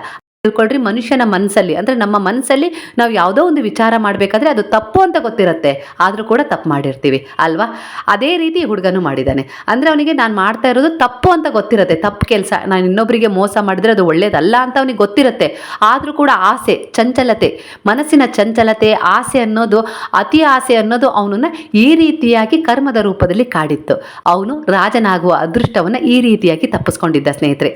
S1: ತಿಳ್ಕೊಳ್ರಿ ಮನುಷ್ಯನ ಮನಸ್ಸಲ್ಲಿ ಅಂದರೆ ನಮ್ಮ ಮನಸ್ಸಲ್ಲಿ ನಾವು ಯಾವುದೋ ಒಂದು ವಿಚಾರ ಮಾಡಬೇಕಾದ್ರೆ ಅದು ತಪ್ಪು ಅಂತ ಗೊತ್ತಿರುತ್ತೆ. ಆದರೂ ಕೂಡ ತಪ್ಪು ಮಾಡಿರ್ತೀವಿ, ಅಲ್ವಾ? ಅದೇ ರೀತಿ ಹುಡುಗನು ಮಾಡಿದ್ದಾನೆ ಅಂದರೆ ಅವನಿಗೆ ನಾನು ಮಾಡ್ತಾ ಇರೋದು ತಪ್ಪು ಅಂತ ಗೊತ್ತಿರುತ್ತೆ. ತಪ್ಪು ಕೆಲಸ, ನಾನು ಇನ್ನೊಬ್ಬರಿಗೆ ಮೋಸ ಮಾಡಿದ್ರೆ ಅದು ಒಳ್ಳೇದಲ್ಲ ಅಂತ ಅವನಿಗೆ ಗೊತ್ತಿರುತ್ತೆ. ಆದರೂ ಕೂಡ ಆಸೆ, ಚಂಚಲತೆ, ಮನಸ್ಸಿನ ಚಂಚಲತೆ, ಆಸೆ ಅನ್ನೋದು, ಅತಿ ಆಸೆ ಅನ್ನೋದು ಅವನನ್ನು ಈ ರೀತಿಯಾಗಿ ಕರ್ಮದ ರೂಪದಲ್ಲಿ ಕಾಡಿತ್ತು. ಅವನು ರಾಜನಾಗುವ ಅದೃಷ್ಟವನ್ನು ಈ ರೀತಿಯಾಗಿ ತಪ್ಪಿಸ್ಕೊಂಡಿದ್ದ ಸ್ನೇಹಿತರೆ.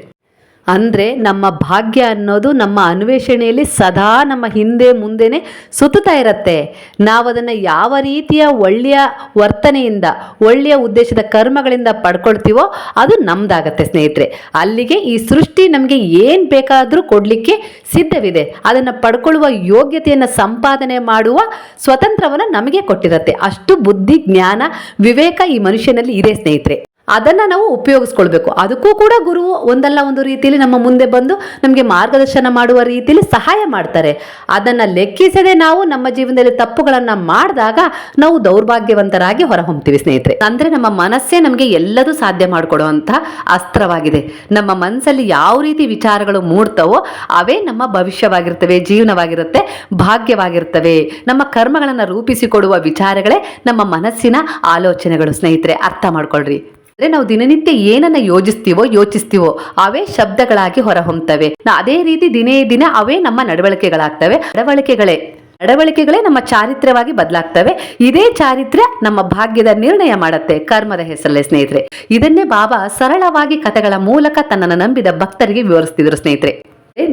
S1: ಅಂದರೆ ನಮ್ಮ ಭಾಗ್ಯ ಅನ್ನೋದು ನಮ್ಮ ಅನ್ವೇಷಣೆಯಲ್ಲಿ ಸದಾ ನಮ್ಮ ಹಿಂದೆ ಮುಂದೆನೆ ಸುತ್ತುತ್ತಾ ಇರುತ್ತೆ. ನಾವು ಅದನ್ನು ಯಾವ ರೀತಿಯ ಒಳ್ಳೆಯ ವರ್ತನೆಯಿಂದ, ಒಳ್ಳೆಯ ಉದ್ದೇಶದ ಕರ್ಮಗಳಿಂದ ಪಡ್ಕೊಳ್ತೀವೋ ಅದು ನಮ್ದಾಗತ್ತೆ ಸ್ನೇಹಿತರೆ. ಅಲ್ಲಿಗೆ ಈ ಸೃಷ್ಟಿ ನಮಗೆ ಏನು ಬೇಕಾದರೂ ಕೊಡಲಿಕ್ಕೆ ಸಿದ್ಧವಿದೆ. ಅದನ್ನು ಪಡ್ಕೊಳ್ಳುವ ಯೋಗ್ಯತೆಯನ್ನು ಸಂಪಾದನೆ ಮಾಡುವ ಸ್ವತಂತ್ರವನ್ನು ನಮಗೆ ಕೊಟ್ಟಿರುತ್ತೆ. ಅಷ್ಟು ಬುದ್ಧಿ, ಜ್ಞಾನ, ವಿವೇಕ ಈ ಮನುಷ್ಯನಲ್ಲಿ ಇದೆ ಸ್ನೇಹಿತರೆ. ಅದನ್ನು ನಾವು ಉಪಯೋಗಿಸ್ಕೊಳ್ಬೇಕು. ಅದಕ್ಕೂ ಕೂಡ ಗುರು ಒಂದಲ್ಲ ಒಂದು ರೀತಿಯಲ್ಲಿ ನಮ್ಮ ಮುಂದೆ ಬಂದು ನಮಗೆ ಮಾರ್ಗದರ್ಶನ ಮಾಡುವ ರೀತಿಯಲ್ಲಿ ಸಹಾಯ ಮಾಡ್ತಾರೆ. ಅದನ್ನು ಲೆಕ್ಕಿಸದೆ ನಾವು ನಮ್ಮ ಜೀವನದಲ್ಲಿ ತಪ್ಪುಗಳನ್ನು ಮಾಡಿದಾಗ ನಾವು ದೌರ್ಭಾಗ್ಯವಂತರಾಗಿ ಹೊರಹೊಮ್ತೀವಿ ಸ್ನೇಹಿತರೆ. ಅಂದರೆ ನಮ್ಮ ಮನಸ್ಸೇ ನಮಗೆ ಎಲ್ಲದೂ ಸಾಧ್ಯ ಮಾಡಿಕೊಡುವಂಥ ಅಸ್ತ್ರವಾಗಿದೆ. ನಮ್ಮ ಮನಸ್ಸಲ್ಲಿ ಯಾವ ರೀತಿ ವಿಚಾರಗಳು ಮೂಡ್ತವೋ ಅವೇ ನಮ್ಮ ಭವಿಷ್ಯವಾಗಿರ್ತವೆ, ಜೀವನವಾಗಿರುತ್ತೆ, ಭಾಗ್ಯವಾಗಿರ್ತವೆ. ನಮ್ಮ ಕರ್ಮಗಳನ್ನು ರೂಪಿಸಿಕೊಡುವ ವಿಚಾರಗಳೇ ನಮ್ಮ ಮನಸ್ಸಿನ ಆಲೋಚನೆಗಳು ಸ್ನೇಹಿತರೆ. ಅರ್ಥ ಮಾಡ್ಕೊಳ್ರಿ. ಅಂದ್ರೆ ನಾವು ದಿನನಿತ್ಯ ಏನನ್ನ ಯೋಜಿಸ್ತೀವೋ, ಯೋಚಿಸ್ತೀವೋ, ಅವೇ ಶಬ್ದಗಳಾಗಿ ಹೊರಹೊಮ್ತವೆ. ಅದೇ ರೀತಿ ದಿನೇ ದಿನ ಅವೇ ನಮ್ಮ ನಡವಳಿಕೆಗಳಾಗ್ತವೆ. ನಡವಳಿಕೆಗಳೇ ನಡವಳಿಕೆಗಳೇ ನಮ್ಮ ಚಾರಿತ್ರ್ಯವಾಗಿ ಬದಲಾಗ್ತವೆ. ಇದೇ ಚಾರಿತ್ರ್ಯ ನಮ್ಮ ಭಾಗ್ಯದ ನಿರ್ಣಯ ಮಾಡುತ್ತೆ ಕರ್ಮದ ಹೆಸರಲ್ಲೇ ಸ್ನೇಹಿತರೆ. ಇದನ್ನೇ ಬಾಬಾ ಸರಳವಾಗಿ ಕಥೆಗಳ ಮೂಲಕ ತನ್ನನ್ನು ನಂಬಿದ ಭಕ್ತರಿಗೆ ವಿವರಿಸ್ತಿದ್ರು ಸ್ನೇಹಿತರೆ.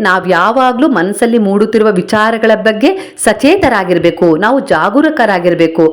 S1: ನಾವ್ ಯಾವಾಗಲೂ ಮನಸ್ಸಲ್ಲಿ ಮೂಡುತ್ತಿರುವ ವಿಚಾರಗಳ ಬಗ್ಗೆ ಸಚೇತರಾಗಿರ್ಬೇಕು, ನಾವು ಜಾಗರೂಕರಾಗಿರ್ಬೇಕು.